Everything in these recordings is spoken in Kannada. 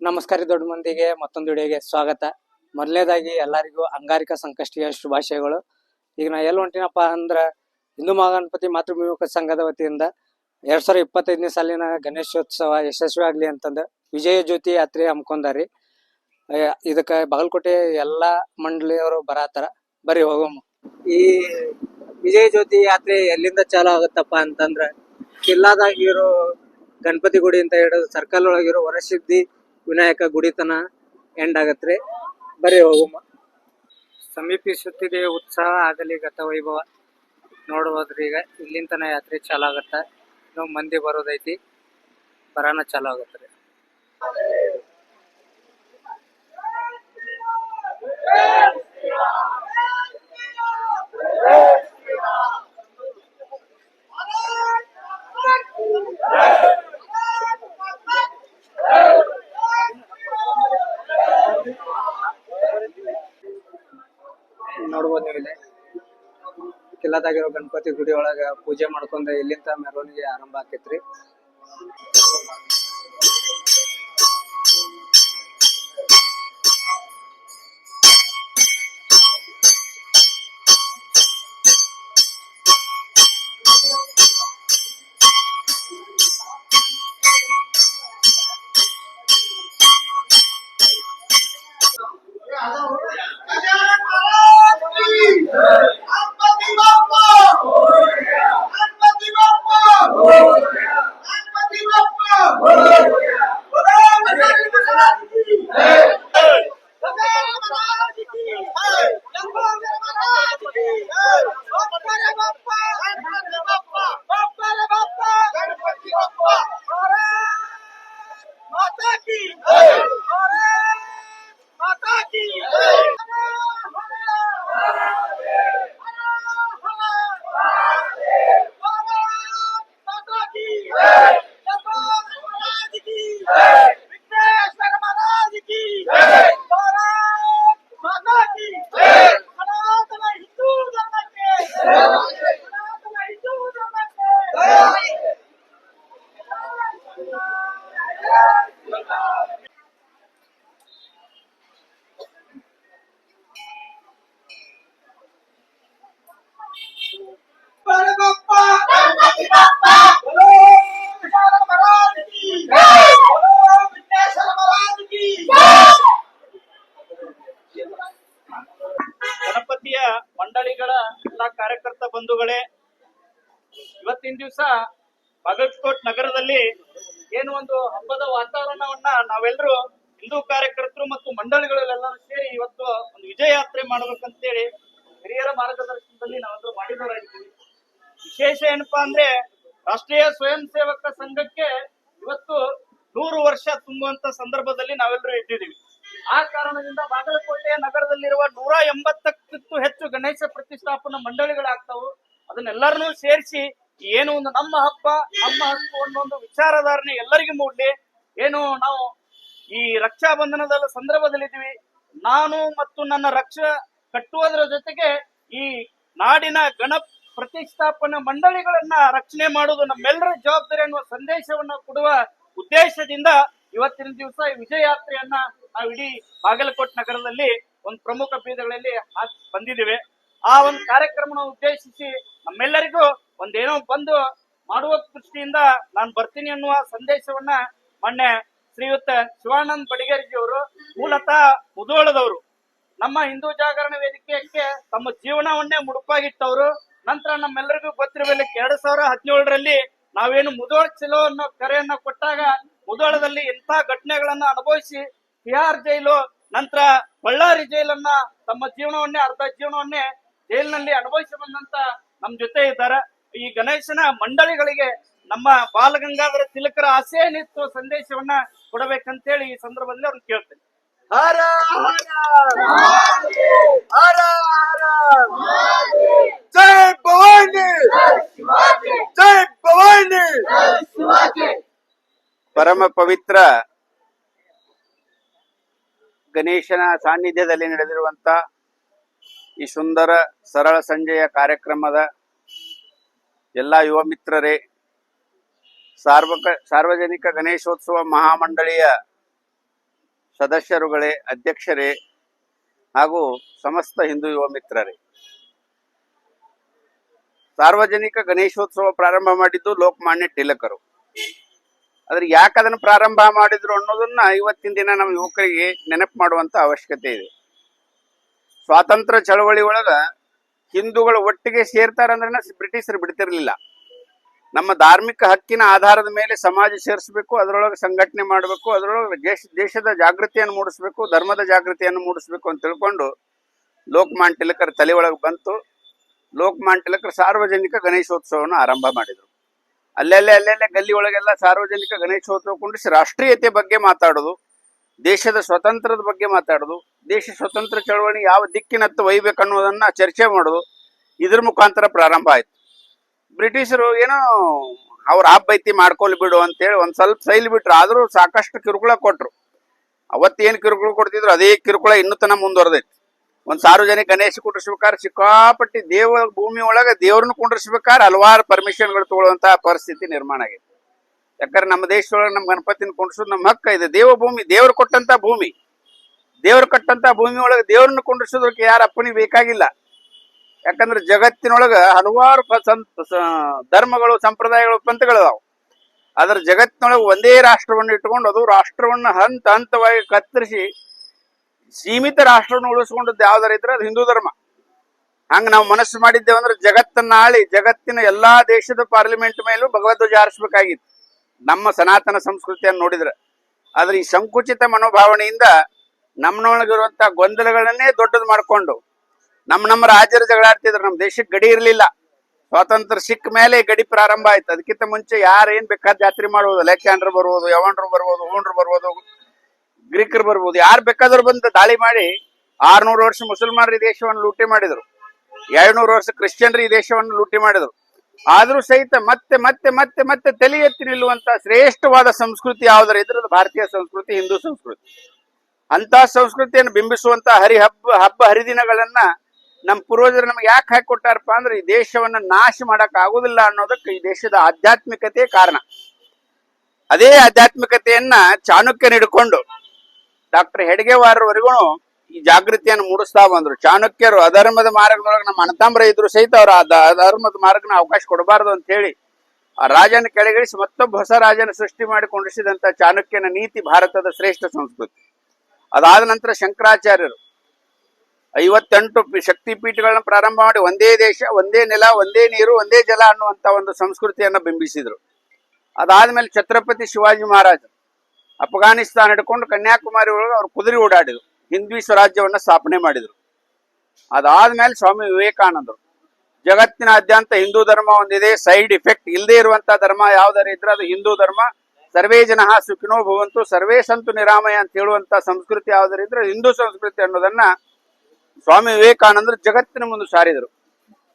ನಮಸ್ಕಾರ ದೊಡ್ಡ ಮಂದಿಗೆ, ಮತ್ತೊಂದು ವಿಡಿಯೋಗೆ ಸ್ವಾಗತ. ಮೊದಲನೇದಾಗಿ ಎಲ್ಲರಿಗೂ ಅಂಗಾರಿಕ ಸಂಕಷ್ಟಿಯ ಶುಭಾಶಯಗಳು. ಈಗ ನಾ ಎಲ್ಲಿ ಹೊಂಟಿನಪ್ಪ ಅಂದ್ರ, ಹಿಂದೂ ಮಹಾಗಣಪತಿ ಮಾತೃಭೂಮಿಕ ಸಂಘದ ವತಿಯಿಂದ ಎರಡ್ ಸಾವಿರದ ಇಪ್ಪತ್ತೈದನೇ ಸಾಲಿನ ಗಣೇಶೋತ್ಸವ ಯಶಸ್ವಿ ಆಗ್ಲಿ ಅಂತಂದ ವಿಜಯ ಜ್ಯೋತಿ ಯಾತ್ರೆ ಹಮ್ಕೊಂಡಾರಿ ಇದಕ್ಕ ಬಾಗಲಕೋಟೆ ಎಲ್ಲಾ ಮಂಡಳಿಯವರು ಬರತ್ತಾರ. ಬರೀ ಹೋಗಮ್ಮ ಈ ವಿಜಯ ಜ್ಯೋತಿ ಯಾತ್ರೆ ಎಲ್ಲಿಂದ ಚಾಲು ಆಗುತ್ತಪ್ಪ ಅಂತಂದ್ರ, ಕಿಲ್ಲಾದಾಗಿರೋ ಗಣಪತಿ ಗುಡಿ ಅಂತ ಹಿಡಿದು ಸರ್ಕಲ್ ಒಳಗಿರೋ ವರಸಿದ್ಧಿ ವಿನಾಯಕ ಗುಡಿತನ ಎಂಡ್ ಆಗತ್ರಿ. ಬರೀ ಹೋಗುಮ್ಮ ಸಮೀಪಿಸುತ್ತಿದೆ ಉತ್ಸಾಹ, ಆಗಲಿ ಗತ ವೈಭವ. ನೋಡ್ಬೋದ್ರಿ ಈಗ ಇಲ್ಲಿಂತನ ಯಾತ್ರೆ ಚಾಲು ಆಗತ್ತ. ನಾವು ಮಂದಿ ಬರೋದೈತಿ. ಬರಾನ ಚಾಲು ಆಗತ್ತೆ ನೋಡ್ಬೋದು ಕಿಲ್ಲದಾಗಿರೋ ಗಣಪತಿ ಗುಡಿ ಒಳಗ ಪೂಜೆ ಮಾಡ್ಕೊಂಡ ಇಲ್ಲಿಂದ ಮೆರವಣಿಗೆ ಆರಂಭ ಆಕೈತ್ರಿ. ದಿವಸ ಬಾಗಲಕೋಟ್ ನಗರದಲ್ಲಿ ಏನು ಒಂದು ಹಬ್ಬದ ವಾತಾವರಣವನ್ನ ನಾವೆಲ್ಲರೂ ಹಿಂದೂ ಕಾರ್ಯಕರ್ತರು ಮತ್ತು ಮಂಡಳಿಗಳೆಲ್ಲರೂ ಸೇರಿ ಇವತ್ತು ಒಂದು ವಿಜಯ ಯಾತ್ರೆ ಮಾಡ್ಬೇಕಂತೇಳಿ ಹಿರಿಯರ ಮಾರ್ಗದರ್ಶನದಲ್ಲಿ ನಾವೆಲ್ಲರೂ ಮಾಡಿದವರಾಗಿದ್ದೀವಿ ವಿಶೇಷ ಏನಪ್ಪಾ ಅಂದ್ರೆ ರಾಷ್ಟ್ರೀಯ ಸ್ವಯಂ ಸೇವಕ ಸಂಘಕ್ಕೆ ಇವತ್ತು ನೂರು ವರ್ಷ ತುಂಬುವಂತ ಸಂದರ್ಭದಲ್ಲಿ ನಾವೆಲ್ಲರೂ ಇದ್ದಿದ್ದೀವಿ. ಆ ಕಾರಣದಿಂದ ಬಾಗಲಕೋಟೆ ನಗರದಲ್ಲಿರುವ ನೂರ ಎಂಬತ್ತಕ್ಕೂ ಹೆಚ್ಚು ಗಣೇಶ ಪ್ರತಿಷ್ಠಾಪನಾ ಮಂಡಳಿಗಳಾಗ್ತಾವು. ಅದನ್ನೆಲ್ಲರನ್ನೂ ಸೇರಿಸಿ ಏನು ಒಂದು ನಮ್ಮ ಹಬ್ಬ, ನಮ್ಮ ಹಕ್ಕು ಒಂದು ವಿಚಾರಧಾರಣೆ ಎಲ್ಲರಿಗೂ ಮೂಡ್ಲಿ. ಏನು ನಾವು ಈ ರಕ್ಷಾ ಬಂಧನದ ಸಂದರ್ಭದಲ್ಲಿದ್ದೀವಿ. ನಾನು ಮತ್ತು ನನ್ನ ರಕ್ಷ ಕಟ್ಟುವುದರ ಜೊತೆಗೆ ಈ ನಾಡಿನ ಗಣ ಪ್ರತಿಷ್ಠಾಪನಾ ಮಂಡಳಿಗಳನ್ನ ರಕ್ಷಣೆ ಮಾಡುವುದು ನಮ್ಮೆಲ್ಲರ ಜವಾಬ್ದಾರಿ ಅನ್ನುವ ಸಂದೇಶವನ್ನ ಕೊಡುವ ಉದ್ದೇಶದಿಂದ ಇವತ್ತಿನ ದಿವಸ ಈ ವಿಜಯ ಯಾತ್ರೆಯನ್ನ ನಾವು ಇಡೀ ಬಾಗಲಕೋಟ್ ನಗರದಲ್ಲಿ ಒಂದು ಪ್ರಮುಖ ಬೀದಗಳಲ್ಲಿ ಬಂದಿದ್ದೇವೆ. ಆ ಒಂದು ಕಾರ್ಯಕ್ರಮನ ಉದ್ದೇಶಿಸಿ ನಮ್ಮೆಲ್ಲರಿಗೂ ಒಂದೇನೋ ಬಂದು ಮಾಡುವ ದೃಷ್ಟಿಯಿಂದ ನಾನು ಬರ್ತೀನಿ ಅನ್ನುವ ಸಂದೇಶವನ್ನ ಮೊನ್ನೆ ಶ್ರೀಯುತ ಶಿವಾನಂದ್ ಬಡಿಗೇರಿಜಿ ಅವರು ಮೂಲತಃ ಮುದೋಳದವರು. ನಮ್ಮ ಹಿಂದೂ ಜಾಗರಣ ವೇದಿಕೆಯಕ್ಕೆ ತಮ್ಮ ಜೀವನವನ್ನೇ ಮುಡುಪಾಗಿಟ್ಟವರು. ನಂತರ ನಮ್ಮೆಲ್ಲರಿಗೂ ಗೊತ್ತಿರಬೇಕು, ಎರಡ್ ಸಾವಿರ ಹದಿನೇಳರಲ್ಲಿ ನಾವೇನು ಮುದೋಳ ಚಲೋ ಅನ್ನೋ ಕರೆಯನ್ನ ಕೊಟ್ಟಾಗ ಮುದೋಳದಲ್ಲಿ ಇಂಥ ಘಟನೆಗಳನ್ನ ಅನುಭವಿಸಿ ತಿಹಾರ್ ಜೈಲು, ನಂತರ ಬಳ್ಳಾರಿ ಜೈಲನ್ನ ತಮ್ಮ ಜೀವನವನ್ನೇ, ಅರ್ಧ ಜೀವನವನ್ನೇ ಜೈಲಿನಲ್ಲಿ ಅನುಭವಿಸಿ ಬಂದಂತ ನಮ್ ಜೊತೆ ಇದ್ದಾರೆ. ಈ ಗಣೇಶನ ಮಂಡಳಿಗಳಿಗೆ ನಮ್ಮ ಬಾಲಗಂಗಾಧರ ತಿಲಕರ ಆಸೆಯೇನಿತ್ತು ಸಂದೇಶವನ್ನ ಕೊಡಬೇಕಂತೇಳಿ ಈ ಸಂದರ್ಭದಲ್ಲಿ ಅವ್ರನ್ನ ಕೇಳ್ತೇನೆ. ಹರ. ಜೈ ಭವಾನಿ. ಜೈ ಭವಾನಿ. ಪರಮ ಪವಿತ್ರ ಗಣೇಶನ ಸಾನ್ನಿಧ್ಯದಲ್ಲಿ ನಡೆದಿರುವಂತ ಈ ಸುಂದರ ಸರಳ ಸಂಜೆಯ ಕಾರ್ಯಕ್ರಮದ ಎಲ್ಲ ಯುವ ಮಿತ್ರರೇ, ಸಾರ್ವಕ, ಸಾರ್ವಜನಿಕ ಗಣೇಶೋತ್ಸವ ಮಹಾಮಂಡಳಿಯ ಸದಸ್ಯರುಗಳೇ, ಅಧ್ಯಕ್ಷರೇ ಹಾಗೂ ಸಮಸ್ತ ಹಿಂದೂ ಯುವ ಮಿತ್ರರೇ. ಸಾರ್ವಜನಿಕ ಗಣೇಶೋತ್ಸವ ಪ್ರಾರಂಭ ಮಾಡಿದ್ದು ಲೋಕಮಾನ್ಯ ಟಿಲಕರು ಆದ್ರೆ ಯಾಕೆ ಅದನ್ನು ಪ್ರಾರಂಭ ಮಾಡಿದ್ರು ಅನ್ನೋದನ್ನ ಇವತ್ತಿನ ದಿನ ನಮ್ಮ ಯುವಕರಿಗೆ ನೆನಪು ಮಾಡುವಂತ ಅವಶ್ಯಕತೆ ಇದೆ. ಸ್ವಾತಂತ್ರ್ಯ ಚಳವಳಿ ಒಳಗ ಹಿಂದೂಗಳು ಒಟ್ಟಿಗೆ ಸೇರ್ತಾರಂದ್ರೆ ಬ್ರಿಟಿಷರು ಬಿಡ್ತಿರ್ಲಿಲ್ಲ. ನಮ್ಮ ಧಾರ್ಮಿಕ ಹಕ್ಕಿನ ಆಧಾರದ ಮೇಲೆ ಸಮಾಜ ಸೇರಿಸಬೇಕು, ಅದರೊಳಗೆ ಸಂಘಟನೆ ಮಾಡಬೇಕು, ಅದರೊಳಗೆ ದೇಶ, ದೇಶದ ಜಾಗೃತಿಯನ್ನು ಮೂಡಿಸ್ಬೇಕು, ಧರ್ಮದ ಜಾಗೃತಿಯನ್ನು ಮೂಡಿಸ್ಬೇಕು ಅಂತ ತಿಳ್ಕೊಂಡು ಲೋಕಮಾನ್ ತಿಲಕರ ತಲೆ ಒಳಗೆ ಬಂತು. ಲೋಕಮಾನ್ ತಿಲಕರ ಸಾರ್ವಜನಿಕ ಗಣೇಶೋತ್ಸವವನ್ನು ಆರಂಭ ಮಾಡಿದರು. ಅಲ್ಲೆಲ್ಲೇ ಅಲ್ಲೆಲ್ಲೇ ಗಲ್ಲಿ ಒಳಗೆಲ್ಲ ಸಾರ್ವಜನಿಕ ಗಣೇಶೋತ್ಸವ ಕುಂಡಿಸಿ ರಾಷ್ಟ್ರೀಯತೆ ಬಗ್ಗೆ ಮಾತಾಡೋದು. ದೇಶದ ಸ್ವತಂತ್ರದ ಬಗ್ಗೆ ಮಾತಾಡೋದು, ದೇಶ ಸ್ವತಂತ್ರ ಚಳವಳಿ ಯಾವ ದಿಕ್ಕಿನತ್ತ ಒಯ್ಬೇಕು ಅನ್ನೋದನ್ನು ಚರ್ಚೆ ಮಾಡೋದು, ಇದ್ರ ಮುಖಾಂತರ ಪ್ರಾರಂಭ ಆಯ್ತು. ಬ್ರಿಟಿಷರು ಏನೋ ಅವ್ರ ಆಬ್ಬೈತಿ ಮಾಡ್ಕೊಲ್ ಬಿಡು ಅಂತೇಳಿ ಒಂದು ಸ್ವಲ್ಪ ಸೈಲ್ ಬಿಟ್ರು, ಆದರೂ ಸಾಕಷ್ಟು ಕಿರುಕುಳ ಕೊಟ್ರು. ಏನು ಕಿರುಕುಳ ಕೊಡ್ತಿದ್ರು, ಅದೇ ಕಿರುಕುಳ ಇನ್ನೂ ತನ ಮುಂದುವರೆದೈತಿ. ಒಂದು ಸಾರ್ವಜನಿಕ ಗಣೇಶ ಕುಂಡ್ರಿಸ್ಬೇಕಾದ್ರೆ ಸಿಕ್ಕಾಪಟ್ಟಿ ದೇವ ಭೂಮಿ ಒಳಗ ದೇವ್ರನ್ನ ಕುಂಡ್ರಿಸ್ಬೇಕಾದ್ರೆ ಹಲವಾರು ಪರ್ಮಿಷನ್ಗಳು ತಗೊಳ್ಳುವಂತಹ ಪರಿಸ್ಥಿತಿ ನಿರ್ಮಾಣ ಆಗಿದೆ. ಯಾಕಂದ್ರೆ ನಮ್ಮ ದೇಶದೊಳಗೆ ನಮ್ಮ ಗಣಪತಿನ ಕುಂಡ್ರಿಸೋದು ನಮ್ಮ ಹಕ್ಕ. ಇದೆ ದೇವ ಭೂಮಿ, ದೇವರು ಕೊಟ್ಟಂತ ಭೂಮಿ. ದೇವ್ರು ಕಟ್ಟಂತ ಭೂಮಿ ಒಳಗೆ ದೇವ್ರನ್ನ ಕುಂಡ್ರಿಸೋದಕ್ಕೆ ಯಾರ ಅಪ್ಪನಿಗೆ ಬೇಕಾಗಿಲ್ಲ. ಯಾಕಂದ್ರೆ ಜಗತ್ತಿನೊಳಗ ಹಲವಾರು ಧರ್ಮಗಳು, ಸಂಪ್ರದಾಯಗಳು, ಪಂಥಗಳು ಅದಾವ. ಅದ್ರ ಜಗತ್ತಿನೊಳಗೆ ಒಂದೇ ರಾಷ್ಟ್ರವನ್ನು ಇಟ್ಟುಕೊಂಡು ಅದು ರಾಷ್ಟ್ರವನ್ನ ಹಂತ ಹಂತವಾಗಿ ಕತ್ತರಿಸಿ ಸೀಮಿತ ರಾಷ್ಟ್ರವನ್ನು ಉಳಿಸ್ಕೊಂಡದ್ದು ಯಾವ್ದಾರ ಇದ್ರೆ ಅದು ಹಿಂದೂ ಧರ್ಮ. ಹಂಗ ನಾವು ಮನಸ್ಸು ಮಾಡಿದ್ದೇವೆ ಅಂದ್ರೆ ಜಗತ್ತನ್ನ ಆಳಿ ಜಗತ್ತಿನ ಎಲ್ಲಾ ದೇಶದ ಪಾರ್ಲಿಮೆಂಟ್ ಮೇಲೂ ಭಗವಧ್ವಜ ಹಾರಿಸ್ಬೇಕಾಗಿತ್ತು. ನಮ್ಮ ಸನಾತನ ಸಂಸ್ಕೃತಿಯನ್ನು ನೋಡಿದ್ರೆ. ಆದ್ರೆ ಈ ಸಂಕುಚಿತ ಮನೋಭಾವನೆಯಿಂದ ನಮ್ಮನೊಳಗಿರುವಂತ ಗೊಂದಲಗಳನ್ನೇ ದೊಡ್ಡದು ಮಾಡ್ಕೊಂಡು ನಮ್ಮ ನಮ್ಮ ರಾಜರ ಜಗಳಾಡ್ತಿದ್ರು ನಮ್ಮ ದೇಶಕ್ಕೆ ಗಡಿ ಇರಲಿಲ್ಲ. ಸ್ವಾತಂತ್ರ್ಯ ಸಿಕ್ಕ ಮೇಲೆ ಗಡಿ ಪ್ರಾರಂಭ ಆಯ್ತು. ಅದಕ್ಕಿಂತ ಮುಂಚೆ ಯಾರು ಏನ್ ಬೇಕಾದ ಜಾತ್ರೆ ಮಾಡುವುದು ಲೆಕ್ಕಾಂಡ್ರು ಬರ್ಬೋದು ಯವನ್ರು ಬರ್ಬೋದು ಹೂಣ್ರು ಬರ್ಬೋದು ಗ್ರೀಕರು ಬರ್ಬೋದು ಯಾರು ಬೇಕಾದ್ರೂ ಬಂದು ದಾಳಿ ಮಾಡಿ ಆರ್ನೂರು ವರ್ಷ ಮುಸಲ್ಮಾನರು ಈ ದೇಶವನ್ನು ಲೂಟಿ ಮಾಡಿದ್ರು. ಎರಡ್ನೂರು ವರ್ಷ ಕ್ರಿಶ್ಚಿಯನ್ರು ಈ ದೇಶವನ್ನು ಲೂಟಿ ಮಾಡಿದ್ರು. ಆದ್ರೂ ಸಹಿತ ಮತ್ತೆ ಮತ್ತೆ ಮತ್ತೆ ಮತ್ತೆ ತಲೆ ಎತ್ತಿ ನಿಲ್ಲುವಂತ ಶ್ರೇಷ್ಠವಾದ ಸಂಸ್ಕೃತಿ ಯಾವ್ದಾರ ಇದ್ರೆ ಭಾರತೀಯ ಸಂಸ್ಕೃತಿ, ಹಿಂದೂ ಸಂಸ್ಕೃತಿ. ಅಂತ ಸಂಸ್ಕೃತಿಯನ್ನು ಬಿಂಬಿಸುವಂತ ಹರಿ ಹಬ್ಬ ಹಬ್ಬ ಹರಿದಿನಗಳನ್ನ ನಮ್ಮ ಪೂರ್ವಜರು ನಮ್ಗೆ ಯಾಕೆ ಹಾಕಿಕೊಟ್ಟಾರಪ್ಪ ಅಂದ್ರೆ ಈ ದೇಶವನ್ನ ನಾಶ ಮಾಡಕ್ ಆಗುದಿಲ್ಲ ಅನ್ನೋದಕ್ಕೆ ಈ ದೇಶದ ಆಧ್ಯಾತ್ಮಿಕತೆ ಕಾರಣ. ಅದೇ ಆಧ್ಯಾತ್ಮಿಕತೆಯನ್ನ ಚಾಣಕ್ಯನ ಹಿಡ್ಕೊಂಡು ಡಾಕ್ಟರ್ ಹೆಡ್ಗೆವಾರವರೆಗೂ ಈ ಜಾಗೃತಿಯನ್ನು ಮೂಡಿಸ್ತಾ ಬಂದ್ರು. ಚಾಣಕ್ಯರು ಅಧರ್ಮದ ಮಾರ್ಗದೊಳಗೆ ನಮ್ಮ ಅಣತಾಂಬ್ರ ಇದ್ರು ಸಹಿತ ಅವರು ಅಧರ್ಮದ ಮಾರ್ಗನ ಅವಕಾಶ ಕೊಡಬಾರದು ಅಂತ ಹೇಳಿ ಆ ರಾಜನ ಕೆಳಗಿಳಿಸಿ ಮತ್ತೊಬ್ಬ ಹೊಸ ರಾಜನ ಸೃಷ್ಟಿ ಮಾಡಿ ಕೊಂಡಿಸಿದಂತ ಚಾಣಕ್ಯನ ನೀತಿ ಭಾರತದ ಶ್ರೇಷ್ಠ ಸಂಸ್ಕೃತಿ. ಅದಾದ ನಂತರ ಶಂಕರಾಚಾರ್ಯರು ಐವತ್ತೆಂಟು ಶಕ್ತಿಪೀಠಗಳನ್ನ ಶಕ್ತಿ ಪೀಠಗಳನ್ನ ಪ್ರಾರಂಭ ಮಾಡಿ ಒಂದೇ ದೇಶ, ಒಂದೇ ನೆಲ, ಒಂದೇ ನೀರು, ಒಂದೇ ಜಲ ಅನ್ನುವಂತ ಒಂದು ಸಂಸ್ಕೃತಿಯನ್ನ ಬಿಂಬಿಸಿದ್ರು. ಅದಾದ್ಮೇಲೆ ಛತ್ರಪತಿ ಶಿವಾಜಿ ಮಹಾರಾಜ ಅಫ್ಘಾನಿಸ್ತಾನ ಹಿಡ್ಕೊಂಡು ಕನ್ಯಾಕುಮಾರಿ ಒಳಗೆ ಅವ್ರು ಕುದುರೆ ಓಡಾಡಿದ್ರು. ಹಿಂದ್ವಿ ಸ್ವರಾಜ್ಯವನ್ನ ಸ್ಥಾಪನೆ ಮಾಡಿದ್ರು. ಅದಾದ್ಮೇಲೆ ಸ್ವಾಮಿ ವಿವೇಕಾನಂದರು. ಜಗತ್ತಿನಾದ್ಯಂತ ಹಿಂದೂ ಧರ್ಮ ಒಂದಿದೆ, ಸೈಡ್ ಇಫೆಕ್ಟ್ ಇಲ್ಲದೆ ಇರುವಂತ ಧರ್ಮ ಯಾವ್ದಾರು ಇದ್ರೆ ಅದು ಹಿಂದೂ ಧರ್ಮ. ಸರ್ವೇ ಜನ ಸುಖಿನೋ ಭವಂತು, ಸರ್ವೇ ಸಂತು ನಿರಾಮಯ ಅಂತ ಹೇಳುವಂತ ಸಂಸ್ಕೃತಿ ಯಾವ್ದಾರು ಇದ್ರೆ ಹಿಂದೂ ಸಂಸ್ಕೃತಿ ಅನ್ನೋದನ್ನ ಸ್ವಾಮಿ ವಿವೇಕಾನಂದರು ಜಗತ್ತಿನ ಮುಂದೆ ಸಾರಿದರು.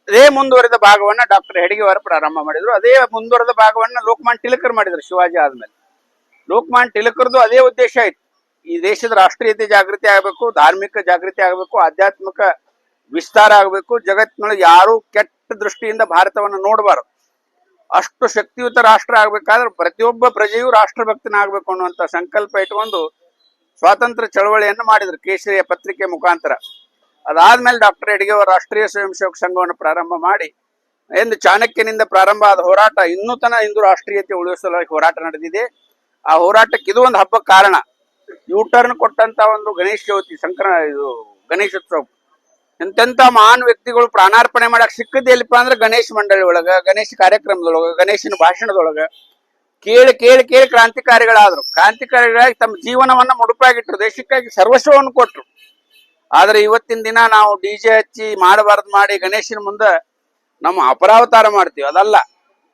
ಅದೇ ಮುಂದುವರೆದ ಭಾಗವನ್ನ ಡಾಕ್ಟರ್ ಹೆಡ್ಗೆವಾರ ಪ್ರಾರಂಭ ಮಾಡಿದ್ರು. ಅದೇ ಮುಂದುವರೆದ ಭಾಗವನ್ನ ಲೋಕಮಾನ್ ಟಿಲಕರ್ ಮಾಡಿದ್ರು ಶಿವಾಜಿ ಆದ್ಮೇಲೆ. ಲೋಕಮಾನ್ ಟಿಲಕರ್ದು ಅದೇ ಉದ್ದೇಶ ಆಯ್ತು ಈ ದೇಶದ ರಾಷ್ಟ್ರೀಯತೆ ಜಾಗೃತಿ ಆಗಬೇಕು, ಧಾರ್ಮಿಕ ಜಾಗೃತಿ ಆಗಬೇಕು, ಆಧ್ಯಾತ್ಮಿಕ ವಿಸ್ತಾರ ಆಗಬೇಕು. ಜಗತ್ತಿನೊಳಗೆ ಯಾರು ಕೆಟ್ಟ ದೃಷ್ಟಿಯಿಂದ ಭಾರತವನ್ನು ನೋಡಬಾರದು. ಅಷ್ಟು ಶಕ್ತಿಯುತ ರಾಷ್ಟ್ರ ಆಗ್ಬೇಕಾದ್ರೆ ಪ್ರತಿಯೊಬ್ಬ ಪ್ರಜೆಯು ರಾಷ್ಟ್ರಭಕ್ತನಾಗಬೇಕು ಅನ್ನುವಂತ ಸಂಕಲ್ಪ ಇಟ್ಕೊಂಡು ಸ್ವಾತಂತ್ರ್ಯ ಚಳವಳಿಯನ್ನು ಮಾಡಿದ್ರು ಕೇಸರಿಯ ಪತ್ರಿಕೆ ಮುಖಾಂತರ. ಅದಾದ್ಮೇಲೆ ಡಾಕ್ಟರ್ ಯಡಿಯೂರಪ್ಪ ರಾಷ್ಟ್ರೀಯ ಸ್ವಯಂ ಸೇವಕ ಸಂಘವನ್ನು ಪ್ರಾರಂಭ ಮಾಡಿ, ಎಂದು ಚಾಣಕ್ಯನಿಂದ ಪ್ರಾರಂಭ ಆದ ಹೋರಾಟ ಇನ್ನೂ ತನ ಇಂದು ರಾಷ್ಟ್ರೀಯತೆ ಉಳಿಸಲು ಹೋರಾಟ ನಡೆದಿದೆ. ಆ ಹೋರಾಟಕ್ಕೆ ಇದು ಒಂದು ಹಬ್ಬ ಕಾರಣ. ಯೂಟರ್ನ್ ಕೊಟ್ಟಂತ ಒಂದು ಗಣೇಶ ಚೌತಿ ಸಂಕ್ರ ಇದು ಗಣೇಶೋತ್ಸವ. ಎಂತೆಂತ ಮಹಾನ್ ವ್ಯಕ್ತಿಗಳು ಪ್ರಾಣಾರ್ಪಣೆ ಮಾಡಕ್ ಸಿಕ್ಕದ ಎಲ್ಲಿಪ್ಪ ಅಂದ್ರೆ ಗಣೇಶ ಮಂಡಳಿ ಒಳಗ ಗಣೇಶ ಕಾರ್ಯಕ್ರಮದೊಳಗ, ಗಣೇಶನ ಭಾಷಣದೊಳಗ. ಕೇಳಿ ಕೇಳಿ ಕೇಳಿ ಕ್ರಾಂತಿಕಾರಿಗಳಾದ್ರು. ಕ್ರಾಂತಿಕಾರಿಗಳಾಗಿ ತಮ್ಮ ಜೀವನವನ್ನ ಮುಡುಪಾಗಿಟ್ಟರು, ದೇಶಕ್ಕಾಗಿ ಸರ್ವಸ್ವವನ್ನು ಕೊಟ್ರು ಆದ್ರೆ ಇವತ್ತಿನ ದಿನ ನಾವು ಡಿ ಜೆ ಹಚ್ಚಿ ಮಾಡಬಾರ್ದು ಮಾಡಿ ಗಣೇಶನ ಮುಂದೆ ನಮ್ಮ ಅಪರಾವತಾರ ಮಾಡ್ತೀವಿ. ಅದಲ್ಲ,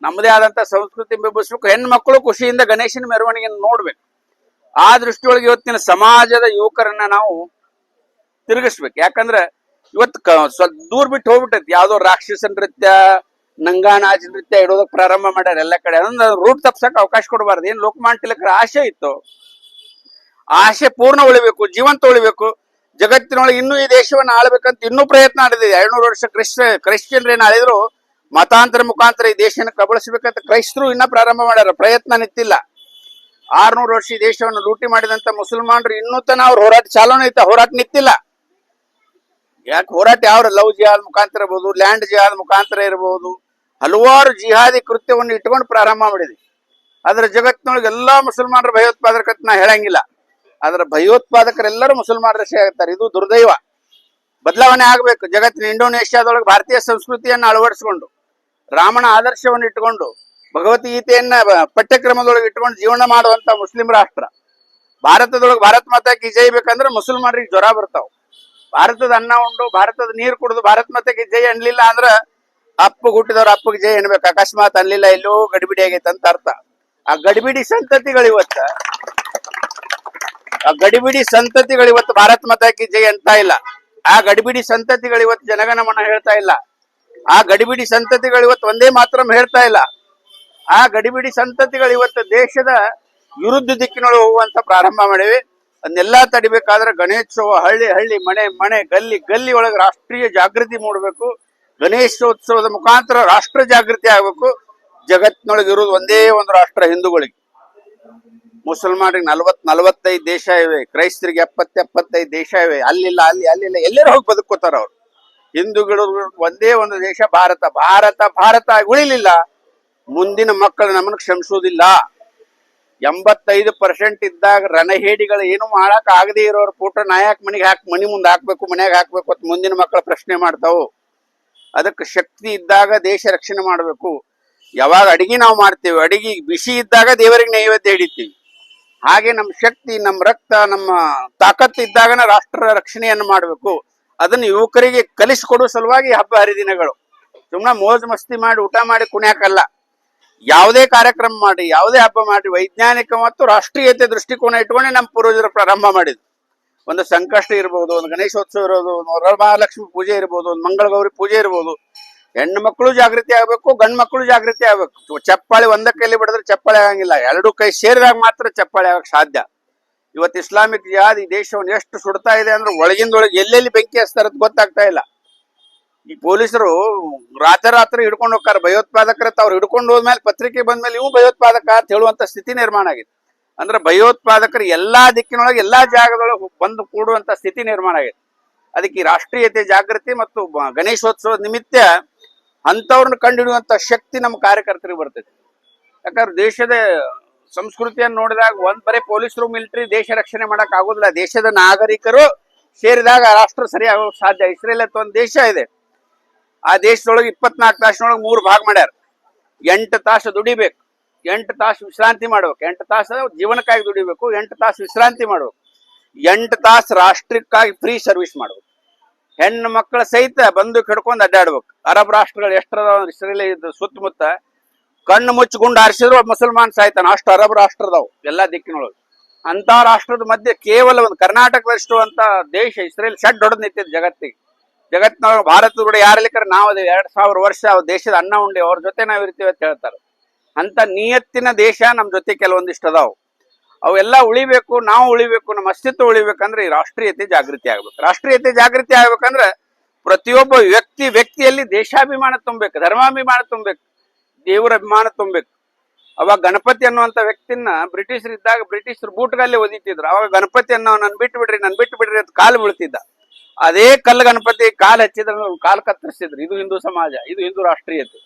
ನಮ್ಮದೇ ಆದಂತ ಸಂಸ್ಕೃತಿ ಬಿಂಬಿಸ್ಬೇಕು ಹೆಣ್ಮಕ್ಳು ಖುಷಿಯಿಂದ ಗಣೇಶನ ಮೆರವಣಿಗೆಯನ್ನು ನೋಡ್ಬೇಕು. ಆ ದೃಷ್ಟಿಯೊಳಗೆ ಇವತ್ತಿನ ಸಮಾಜದ ಯುವಕರನ್ನ ನಾವು ತಿರುಗಿಸ್ಬೇಕು. ಯಾಕಂದ್ರೆ ಇವತ್ತು ಸ್ವಲ್ಪ ದೂರ ಬಿಟ್ಟು ಹೋಗ್ಬಿಟ್ಟೈತಿ. ಯಾವ್ದೋ ರಾಕ್ಷಸ ನೃತ್ಯ ನಂಗಾನಾಜ್ ನೃತ್ಯ ಇಡೋದಕ್ಕೆ ಪ್ರಾರಂಭ ಮಾಡ್ಯಾರ ಎಲ್ಲ ಕಡೆ. ಅದನ್ನ ರೂಟ್ ತಪ್ಸಕ್ ಅವಕಾಶ ಕೊಡಬಾರ್ದು. ಏನ್ ಲೋಕಮಾನ್ ತಿಲಕರ ಆಸೆ ಇತ್ತು? ಆಶೆ ಪೂರ್ಣ ಉಳಿಬೇಕು, ಜೀವಂತ ಉಳಿಬೇಕು. ಜಗತ್ತಿನೊಳಗೆ ಇನ್ನೂ ಈ ದೇಶವನ್ನು ಆಳ್ಬೇಕಂತ ಇನ್ನೂ ಪ್ರಯತ್ನ ನಡೆದಿದೆ. ಐನೂರು ವರ್ಷ ಕ್ರಿಶ್ಚ ಏನ್ ಆಳಿದ್ರು, ಮತಾಂತರ ಮುಖಾಂತರ ಈ ದೇಶನ ಕಬಳಿಸ್ಬೇಕಂತ ಕ್ರೈಸ್ತರು ಇನ್ನ ಪ್ರಾರಂಭ ಮಾಡ್ಯಾರ. ಪ್ರಯತ್ನ ನಿಂತಿಲ್ಲ ಆರ್ನೂರು ವರ್ಷ ದೇಶವನ್ನು ಲೂಟಿ ಮಾಡಿದಂತ ಮುಸಲ್ಮಾನರು ಇನ್ನೂ ತನ ಅವ್ರ ಹೋರಾಟ ಚಾಲನೆ ಐತೆ, ಹೋರಾಟ ನಿಂತಿಲ್ಲ. ಯಾಕೆ ಹೋರಾಟ ಯಾವ ಲವ್ ಜಿಹಾದ್ ಮುಖಾಂತರ ಇರ್ಬೋದು, ಲ್ಯಾಂಡ್ ಜಿಹಾದ್ ಮುಖಾಂತರ ಇರಬಹುದು ಹಲವಾರು ಜಿಹಾದಿ ಕೃತ್ಯವನ್ನು ಇಟ್ಕೊಂಡು ಪ್ರಾರಂಭ ಮಾಡಿದ್ವಿ ಅದರ ಜಗತ್ತಿನೊಳಗೆ ಎಲ್ಲಾ ಮುಸಲ್ಮಾನರ ಭಯೋತ್ಪಾದಕ ನಾ ಹೇಳಂಗಿಲ್ಲ. ಅದರ ಭಯೋತ್ಪಾದಕರೆಲ್ಲರೂ ಮುಸಲ್ಮಾನರ ಆಗ್ತಾರೆ. ಇದು ದುರ್ದೈವ. ಬದಲಾವಣೆ ಆಗಬೇಕು. ಜಗತ್ತಿನ ಇಂಡೋನೇಷ್ಯಾದೊಳಗೆ ಭಾರತೀಯ ಸಂಸ್ಕೃತಿಯನ್ನ ಅಳವಡಿಸಿಕೊಂಡು, ರಾಮನ ಆದರ್ಶವನ್ನು ಇಟ್ಟುಕೊಂಡು ಭಗವದ್ಗೀತೆಯನ್ನ ಪಠ್ಯಕ್ರಮದೊಳಗೆ ಇಟ್ಕೊಂಡು ಜೀವನ ಮಾಡುವಂತ ಮುಸ್ಲಿಂ ರಾಷ್ಟ್ರ. ಭಾರತದೊಳಗೆ ಭಾರತ ಮಾತಾ ಕಿ ಜೈ ಬೇಕಂದ್ರೆ ಮುಸಲ್ಮಾನರಿಗೆ ಜ್ವರ ಬರ್ತಾವ. ಭಾರತದ ಅನ್ನ ಉಂಡು, ಭಾರತದ ನೀರು ಕುಡಿದು ಭಾರತ ಮಾತೆಗೆ ಜೈ ಅನ್ಲಿಲ್ಲ ಅಂದ್ರ ಅಪ್ಪ ಹುಟ್ಟಿದವ್ರ ಅಪ್ಪಗೆ ಜೈ ಅನ್ಬೇಕು. ಅಕಸ್ಮಾತ್ ಅನ್ಲಿಲ್ಲ, ಎಲ್ಲೋ ಗಡಿಬಿಡಿ ಆಗೈತೆ ಅಂತ ಅರ್ಥ. ಆ ಗಡಿಬಿಡಿ ಸಂತತಿಗಳು ಇವತ್ತ. ಆ ಗಡಿಬಿಡಿ ಸಂತತಿಗಳು ಇವತ್ತು ಭಾರತ ಮಾತಾಕಿ ಜೈ ಅಂತ ಇಲ್ಲ. ಆ ಗಡಿಬಿಡಿ ಸಂತತಿಗಳು ಇವತ್ತು ಜನಗಣಮನ ಹೇಳ್ತಾ ಇಲ್ಲ. ಆ ಗಡಿಬಿಡಿ ಸಂತತಿಗಳು ಇವತ್ತು ಒಂದೇ ಮಾತ್ರ ಹೇಳ್ತಾ ಇಲ್ಲ. ಆ ಗಡಿಬಿಡಿ ಸಂತತಿಗಳು ಇವತ್ತು ದೇಶದ ವಿರುದ್ಧ ದಿಕ್ಕಿನೊಳಗೆ ಹೋಗುವಂತ ಪ್ರಾರಂಭ ಮಾಡಿವೆ. ಅದನ್ನೆಲ್ಲ ತಡಿಬೇಕಾದ್ರೆ ಗಣೇಶೋತ್ಸವ ಹಳ್ಳಿ ಹಳ್ಳಿ, ಮನೆ ಮನೆ, ಗಲ್ಲಿ ಗಲ್ಲಿ ಒಳಗೆ ರಾಷ್ಟ್ರೀಯ ಜಾಗೃತಿ ಮೂಡಬೇಕು. ಗಣೇಶೋತ್ಸವದ ಮುಖಾಂತರ ರಾಷ್ಟ್ರ ಜಾಗೃತಿ ಆಗ್ಬೇಕು. ಜಗತ್ತಿನೊಳಗೆ ಇರೋದು ಒಂದೇ ಒಂದು ರಾಷ್ಟ್ರ, ಹಿಂದೂಗಳಿಗೆ. ಮುಸಲ್ಮಾನರಿಗೆ ನಲ್ವತ್ ನಲವತ್ತೈದು ದೇಶ ಇವೆ. ಕ್ರೈಸ್ತರಿಗೆ ಎಪ್ಪತ್ತ, ಎಪ್ಪತ್ತೈದು ದೇಶ ಇವೆ. ಅಲ್ಲಿಲ್ಲ, ಅಲ್ಲಿ, ಅಲ್ಲಿಲ್ಲ. ಎಲ್ಲರೂ ಹೋಗಿ ಬದುಕೋತಾರ ಅವ್ರು. ಹಿಂದೂಗಳು ಒಂದೇ ಒಂದು ದೇಶ, ಭಾರತ. ಭಾರತ ಭಾರತ ಉಳಿಲಿಲ್ಲ. ಮುಂದಿನ ಮಕ್ಕಳು ನಮ್ಮನ್ನು ಕ್ಷಮಿಸುವುದಿಲ್ಲ. ಎಂಬತ್ತೈದು ಪರ್ಸೆಂಟ್ ಇದ್ದಾಗ ರಣಹೇಡಿಗಳು ಏನು ಮಾಡಕ್ ಆಗದೆ ಇರೋರು ಫೋಟೋ ನಾಯಕ್ ಮನೆಗೆ ಹಾಕಿ ಮನಿ ಮುಂದೆ ಹಾಕ್ಬೇಕು, ಮನೆಯಾಗ ಹಾಕ್ಬೇಕು ಅಂತ ಮುಂದಿನ ಮಕ್ಕಳು ಪ್ರಶ್ನೆ ಮಾಡ್ತಾವು. ಅದಕ್ಕೆ ಶಕ್ತಿ ಇದ್ದಾಗ ದೇಶ ರಕ್ಷಣೆ ಮಾಡಬೇಕು. ಯಾವಾಗ ಅಡಿಗೆ ನಾವು ಮಾಡ್ತೇವೆ, ಅಡಿಗೆ ಬಿಸಿ ಇದ್ದಾಗ ದೇವರಿಗೆ ನೈವೇದ್ಯ ಹಿಡಿತೀವಿ. ಹಾಗೆ ನಮ್ಮ ಶಕ್ತಿ, ನಮ್ಮ ರಕ್ತ, ನಮ್ಮ ತಾಕತ್ತು ಇದ್ದಾಗನ ರಾಷ್ಟ್ರ ರಕ್ಷಣೆಯನ್ನು ಮಾಡಬೇಕು. ಅದನ್ನು ಯುವಕರಿಗೆ ಕಲಿಸಿಕೊಡುವ ಸಲುವಾಗಿ ಹಬ್ಬ ಹರಿದಿನಗಳು. ಸುಮ್ಮನೆ ಮೋಜು ಮಸ್ತಿ ಮಾಡಿ ಊಟ ಮಾಡಿ ಕುಣ್ಯಾಕಲ್ಲ. ಯಾವುದೇ ಕಾರ್ಯಕ್ರಮ ಮಾಡಿ, ಯಾವುದೇ ಹಬ್ಬ ಮಾಡಿ, ವೈಜ್ಞಾನಿಕ ಮತ್ತು ರಾಷ್ಟ್ರೀಯತೆ ದೃಷ್ಟಿಕೋನ ಇಟ್ಕೊಂಡೆ ನಮ್ಮ ಪೂರ್ವಜರು ಪ್ರಾರಂಭ ಮಾಡಿದ್ರು. ಒಂದು ಸಂಕಷ್ಟ ಇರ್ಬೋದು, ಒಂದು ಗಣೇಶೋತ್ಸವ ಇರೋದು, ಒಂದು ಮಹಾಲಕ್ಷ್ಮಿ ಪೂಜೆ ಇರ್ಬೋದು, ಒಂದು ಮಂಗಳಗೌರಿ ಪೂಜೆ ಇರ್ಬೋದು. ಹೆಣ್ಣು ಮಕ್ಕಳು ಜಾಗೃತಿ ಆಗ್ಬೇಕು, ಗಂಡು ಮಕ್ಕಳು ಜಾಗೃತಿ ಆಗ್ಬೇಕು. ಚಪ್ಪಾಳಿ ಒಂದ ಕೈಲಿ ಬಿಡಿದ್ರೆ ಚಪ್ಪಾಳಿ ಆಗಂಗಿಲ್ಲ. ಎರಡು ಕೈ ಸೇರಿದಾಗ ಮಾತ್ರ ಚಪ್ಪಾಳಿ ಆಗಕ್ಕೆ ಸಾಧ್ಯ. ಇವತ್ತು ಇಸ್ಲಾಮಿಕ್ ಜಿಹಾದ್ ಈ ದೇಶವನ್ನು ಎಷ್ಟು ಸುಡ್ತಾ ಇದೆ ಅಂದ್ರೆ ಒಳಗಿಂದೊಳಗೆ ಎಲ್ಲೆಲ್ಲಿ ಬೆಂಕಿ ಹಚ್ತಾರ ಗೊತ್ತಾಗ್ತಾ ಇಲ್ಲ. ಈ ಪೊಲೀಸರು ರಾತ್ರಿ ರಾತ್ರಿ ಹಿಡ್ಕೊಂಡು ಹೋಗ್ತಾರೆ. ಭಯೋತ್ಪಾದಕರ ಅವ್ರು ಹಿಡ್ಕೊಂಡು ಹೋದ್ಮೇಲೆ ಪತ್ರಿಕೆ ಬಂದ್ಮೇಲೆ ಇವು ಭಯೋತ್ಪಾದಕ ಅಂತ ಹೇಳುವಂತ ಸ್ಥಿತಿ ನಿರ್ಮಾಣ ಆಗಿದೆ. ಅಂದ್ರೆ ಭಯೋತ್ಪಾದಕರು ಎಲ್ಲಾ ದಿಕ್ಕಿನೊಳಗೆ ಎಲ್ಲಾ ಜಾಗದೊಳಗೆ ಬಂದು ಕೂಡುವಂತ ಸ್ಥಿತಿ ನಿರ್ಮಾಣ ಆಗಿದೆ. ಅದಕ್ಕೆ ರಾಷ್ಟ್ರೀಯತೆ, ಜಾಗೃತಿ ಮತ್ತು ಗಣೇಶೋತ್ಸವ ನಿಮಿತ್ತ ಅಂಥವ್ರನ್ನ ಕಂಡುಹಿಡಿಯುವಂತ ಶಕ್ತಿ ನಮ್ಮ ಕಾರ್ಯಕರ್ತರಿಗೆ ಬರ್ತೈತಿ ಯಾಕಂದ್ರೆ ದೇಶದ ಸಂಸ್ಕೃತಿಯನ್ನು ನೋಡಿದಾಗ ಒಂದ್ ಬರೀ ಪೊಲೀಸರು, ಮಿಲಿಟರಿ ದೇಶ ರಕ್ಷಣೆ ಮಾಡಕ್ ಆಗೋದಿಲ್ಲ. ದೇಶದ ನಾಗರಿಕರು ಸೇರಿದಾಗ ರಾಷ್ಟ್ರ ಸರಿಯಾಗೋಕೆ ಸಾಧ್ಯ. ಇಸ್ರೇಲ್ ಅಂತ ಒಂದು ದೇಶ ಇದೆ. ಆ ದೇಶದೊಳಗೆ ಇಪ್ಪತ್ನಾಲ್ಕು ತಾಸಿನೊಳಗೆ ಮೂರು ಭಾಗ ಮಾಡ್ಯಾರ. ಎಂಟು ತಾಸು ದುಡಿಬೇಕು. ಎಂಟು ತಾಸು ವಿಶ್ರಾಂತಿ ಮಾಡ್ಬೇಕು. ಎಂಟು ತಾಸು ಜೀವನಕ್ಕಾಗಿ ದುಡಿಬೇಕು. ಎಂಟು ತಾಸು ವಿಶ್ರಾಂತಿ ಮಾಡ್ಬೇಕು. ಎಂಟು ತಾಸು ರಾಷ್ಟ್ರಕ್ಕಾಗಿ ಫ್ರೀ ಸರ್ವಿಸ್ ಮಾಡ್ಬೇಕು. ಹೆಣ್ಣು ಮಕ್ಕಳ ಸಹಿತ ಬಂದು ಹಿಡ್ಕೊಂಡು ಅಡ್ಡಾಡ್ಬೇಕು. ಅರಬ್ ರಾಷ್ಟ್ರಗಳು ಎಷ್ಟರದ ಇಸ್ರೇಲ್ ಇದು ಸುತ್ತಮುತ್ತ ಕಣ್ಣು ಮುಚ್ಚಿಕೊಂಡು ಹಾರಿಸಿದ್ರು ಮುಸಲ್ಮಾನ್ ಸಾಯ್ತಾನ. ಅಷ್ಟು ಅರಬ್ ರಾಷ್ಟ್ರದವು ಎಲ್ಲಾ ದಿಕ್ಕಿನೊಳಗೆ. ಅಂತ ರಾಷ್ಟ್ರದ ಮಧ್ಯೆ ಕೇವಲ ಒಂದು ಕರ್ನಾಟಕದಷ್ಟು ಅಂತ ದೇಶ ಇಸ್ರೇಲ್ ಶಡ್ ಹೊಡೆದು ನಿಂತಿದ್ದು ಜಗತ್ತಿಗೆ. ಜಗತ್ತಿನೊಳಗೆ ಭಾರತದ ಕೂಡ ಯಾರಲ್ಲಿಕರ ನಾವು ಅದೇ ಎರಡ್ ಸಾವಿರ ವರ್ಷ ದೇಶದ ಅನ್ನ ಉಂಡೆ, ಅವ್ರ ಜೊತೆ ನಾವು ಇರ್ತೀವಿ ಅಂತ ಹೇಳ್ತಾರೆ. ಅಂತ ನಿಯತ್ತಿನ ದೇಶ ನಮ್ಮ ಜೊತೆ ಕೆಲವೊಂದಿಷ್ಟು ಅದಾವು. ಅವೆಲ್ಲ ಉಳಿಬೇಕು, ನಾವು ಉಳಿಬೇಕು, ನಮ್ಮ ಅಸ್ತಿತ್ವ ಉಳಿಬೇಕಂದ್ರೆ ಈ ರಾಷ್ಟ್ರೀಯತೆ ಜಾಗೃತಿ ಆಗ್ಬೇಕು. ರಾಷ್ಟ್ರೀಯತೆ ಜಾಗೃತಿ ಆಗ್ಬೇಕಂದ್ರೆ ಪ್ರತಿಯೊಬ್ಬ ವ್ಯಕ್ತಿ ವ್ಯಕ್ತಿಯಲ್ಲಿ ದೇಶಾಭಿಮಾನ ತುಂಬಬೇಕು ಧರ್ಮಾಭಿಮಾನ ತುಂಬಬೇಕು ದೇವರ ಅಭಿಮಾನ ತುಂಬಬೇಕು ಅವಾಗ ಗಣಪತಿ ಅನ್ನುವಂತ ವ್ಯಕ್ತಿನ ಬ್ರಿಟಿಷರು ಇದ್ದಾಗ ಬ್ರಿಟಿಷರು ಬೂಟ್ಗಲ್ಲಿ ಒದಿತಿದ್ರು. ಅವಾಗ ಗಣಪತಿ ಅನ್ನೋ ನನ್ ಬಿಟ್ಟು ಬಿಡ್ರಿ ನನ್ ಬಿಟ್ಟು ಬಿಡ್ರಿ ಅಂತ ಕಾಲು ಬೀಳ್ತಿದ್ದ. ಅದೇ ಕಲ್ಲು ಗಣಪತಿ ಕಾಲ್ ಹಚ್ಚಿದ್ರ ಕಾಲ್ ಕತ್ತರಿಸಿದ್ರು ಇದು ಹಿಂದೂ ಸಮಾಜ, ಇದು ಹಿಂದೂ ರಾಷ್ಟ್ರೀಯತೆ.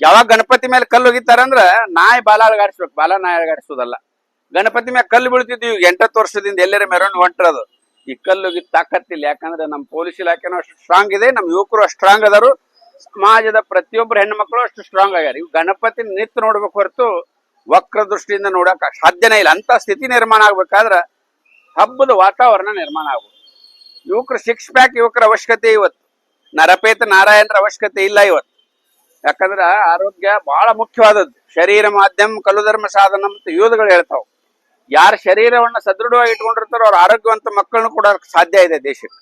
ಯಾವಾಗ ಗಣಪತಿ ಮೇಲೆ ಕಲ್ಲು ಹೋಗಿತ್ತಾರಂದ್ರ ನಾಯಿ ಬಾಲ ಅಳಗಾಡಿಸ್ಬೇಕು. ಬಾಲ ನಾಯಿ ಅಳಗಾಡಿಸೋದಲ್ಲ. ಗಣಪತಿ ಮೇಲೆ ಕಲ್ಲು ಬೀಳ್ತಿದ್ವಿ ಈಗ ಎಂಟತ್ತು ವರ್ಷದಿಂದ ಎಲ್ಲರ ಮೆರವಣಿಗೆ ಹೊಂಟ್ರದು ಈ ಕಲ್ಲುಗಿ ತಾಕತ್ತಿಲ್ಲ. ಯಾಕಂದ್ರೆ ನಮ್ಮ ಪೊಲೀಸ್ ಇಲಾಖೆನೂ ಅಷ್ಟು ಸ್ಟ್ರಾಂಗ್ ಇದೆ. ನಮ್ಮ ಯುವಕರು ಅಷ್ಟು ಸ್ಟ್ರಾಂಗ್ ಅದಾರು. ಸಮಾಜದ ಪ್ರತಿಯೊಬ್ಬರು ಹೆಣ್ಮಕ್ಳು ಅಷ್ಟು ಸ್ಟ್ರಾಂಗ್ ಆಗ್ಯಾರ. ಇವು ಗಣಪತಿ ನಿತ್ ನೋಡ್ಬೇಕು ಹೊರತು ವಕ್ರ ದೃಷ್ಟಿಯಿಂದ ನೋಡಕ್ ಸಾಧ್ಯನೇ ಇಲ್ಲ. ಅಂತ ಸ್ಥಿತಿ ನಿರ್ಮಾಣ ಆಗ್ಬೇಕಾದ್ರ ಹಬ್ಬದ ವಾತಾವರಣ ನಿರ್ಮಾಣ ಆಗ್ಬೇಕು. ಯುವಕರು ಸಿಕ್ಸ್ ಪ್ಯಾಕ್ ಯುವಕರ ಅವಶ್ಯಕತೆ ಇವತ್ತು. ನರಪೇತ ನಾರಾಯಣರ ಅವಶ್ಯಕತೆ ಇಲ್ಲ ಇವತ್ತು. ಯಾಕಂದ್ರ ಆರೋಗ್ಯ ಬಹಳ ಮುಖ್ಯವಾದದ್ದು. ಶರೀರ ಮಾಧ್ಯಮ, ಕಲುಧರ್ಮ ಸಾಧನ ಅಂತ ಯೋಧಗಳು ಹೇಳ್ತಾವ. ಯಾರ ಶರೀರವನ್ನು ಸದೃಢವಾಗಿ ಇಟ್ಕೊಂಡಿರ್ತಾರೋ ಅವ್ರ ಆರೋಗ್ಯವಂತ ಮಕ್ಕಳನ್ನು ಕೊಡೋಕೆ ಸಾಧ್ಯ ಇದೆ ದೇಶಕ್ಕೆ.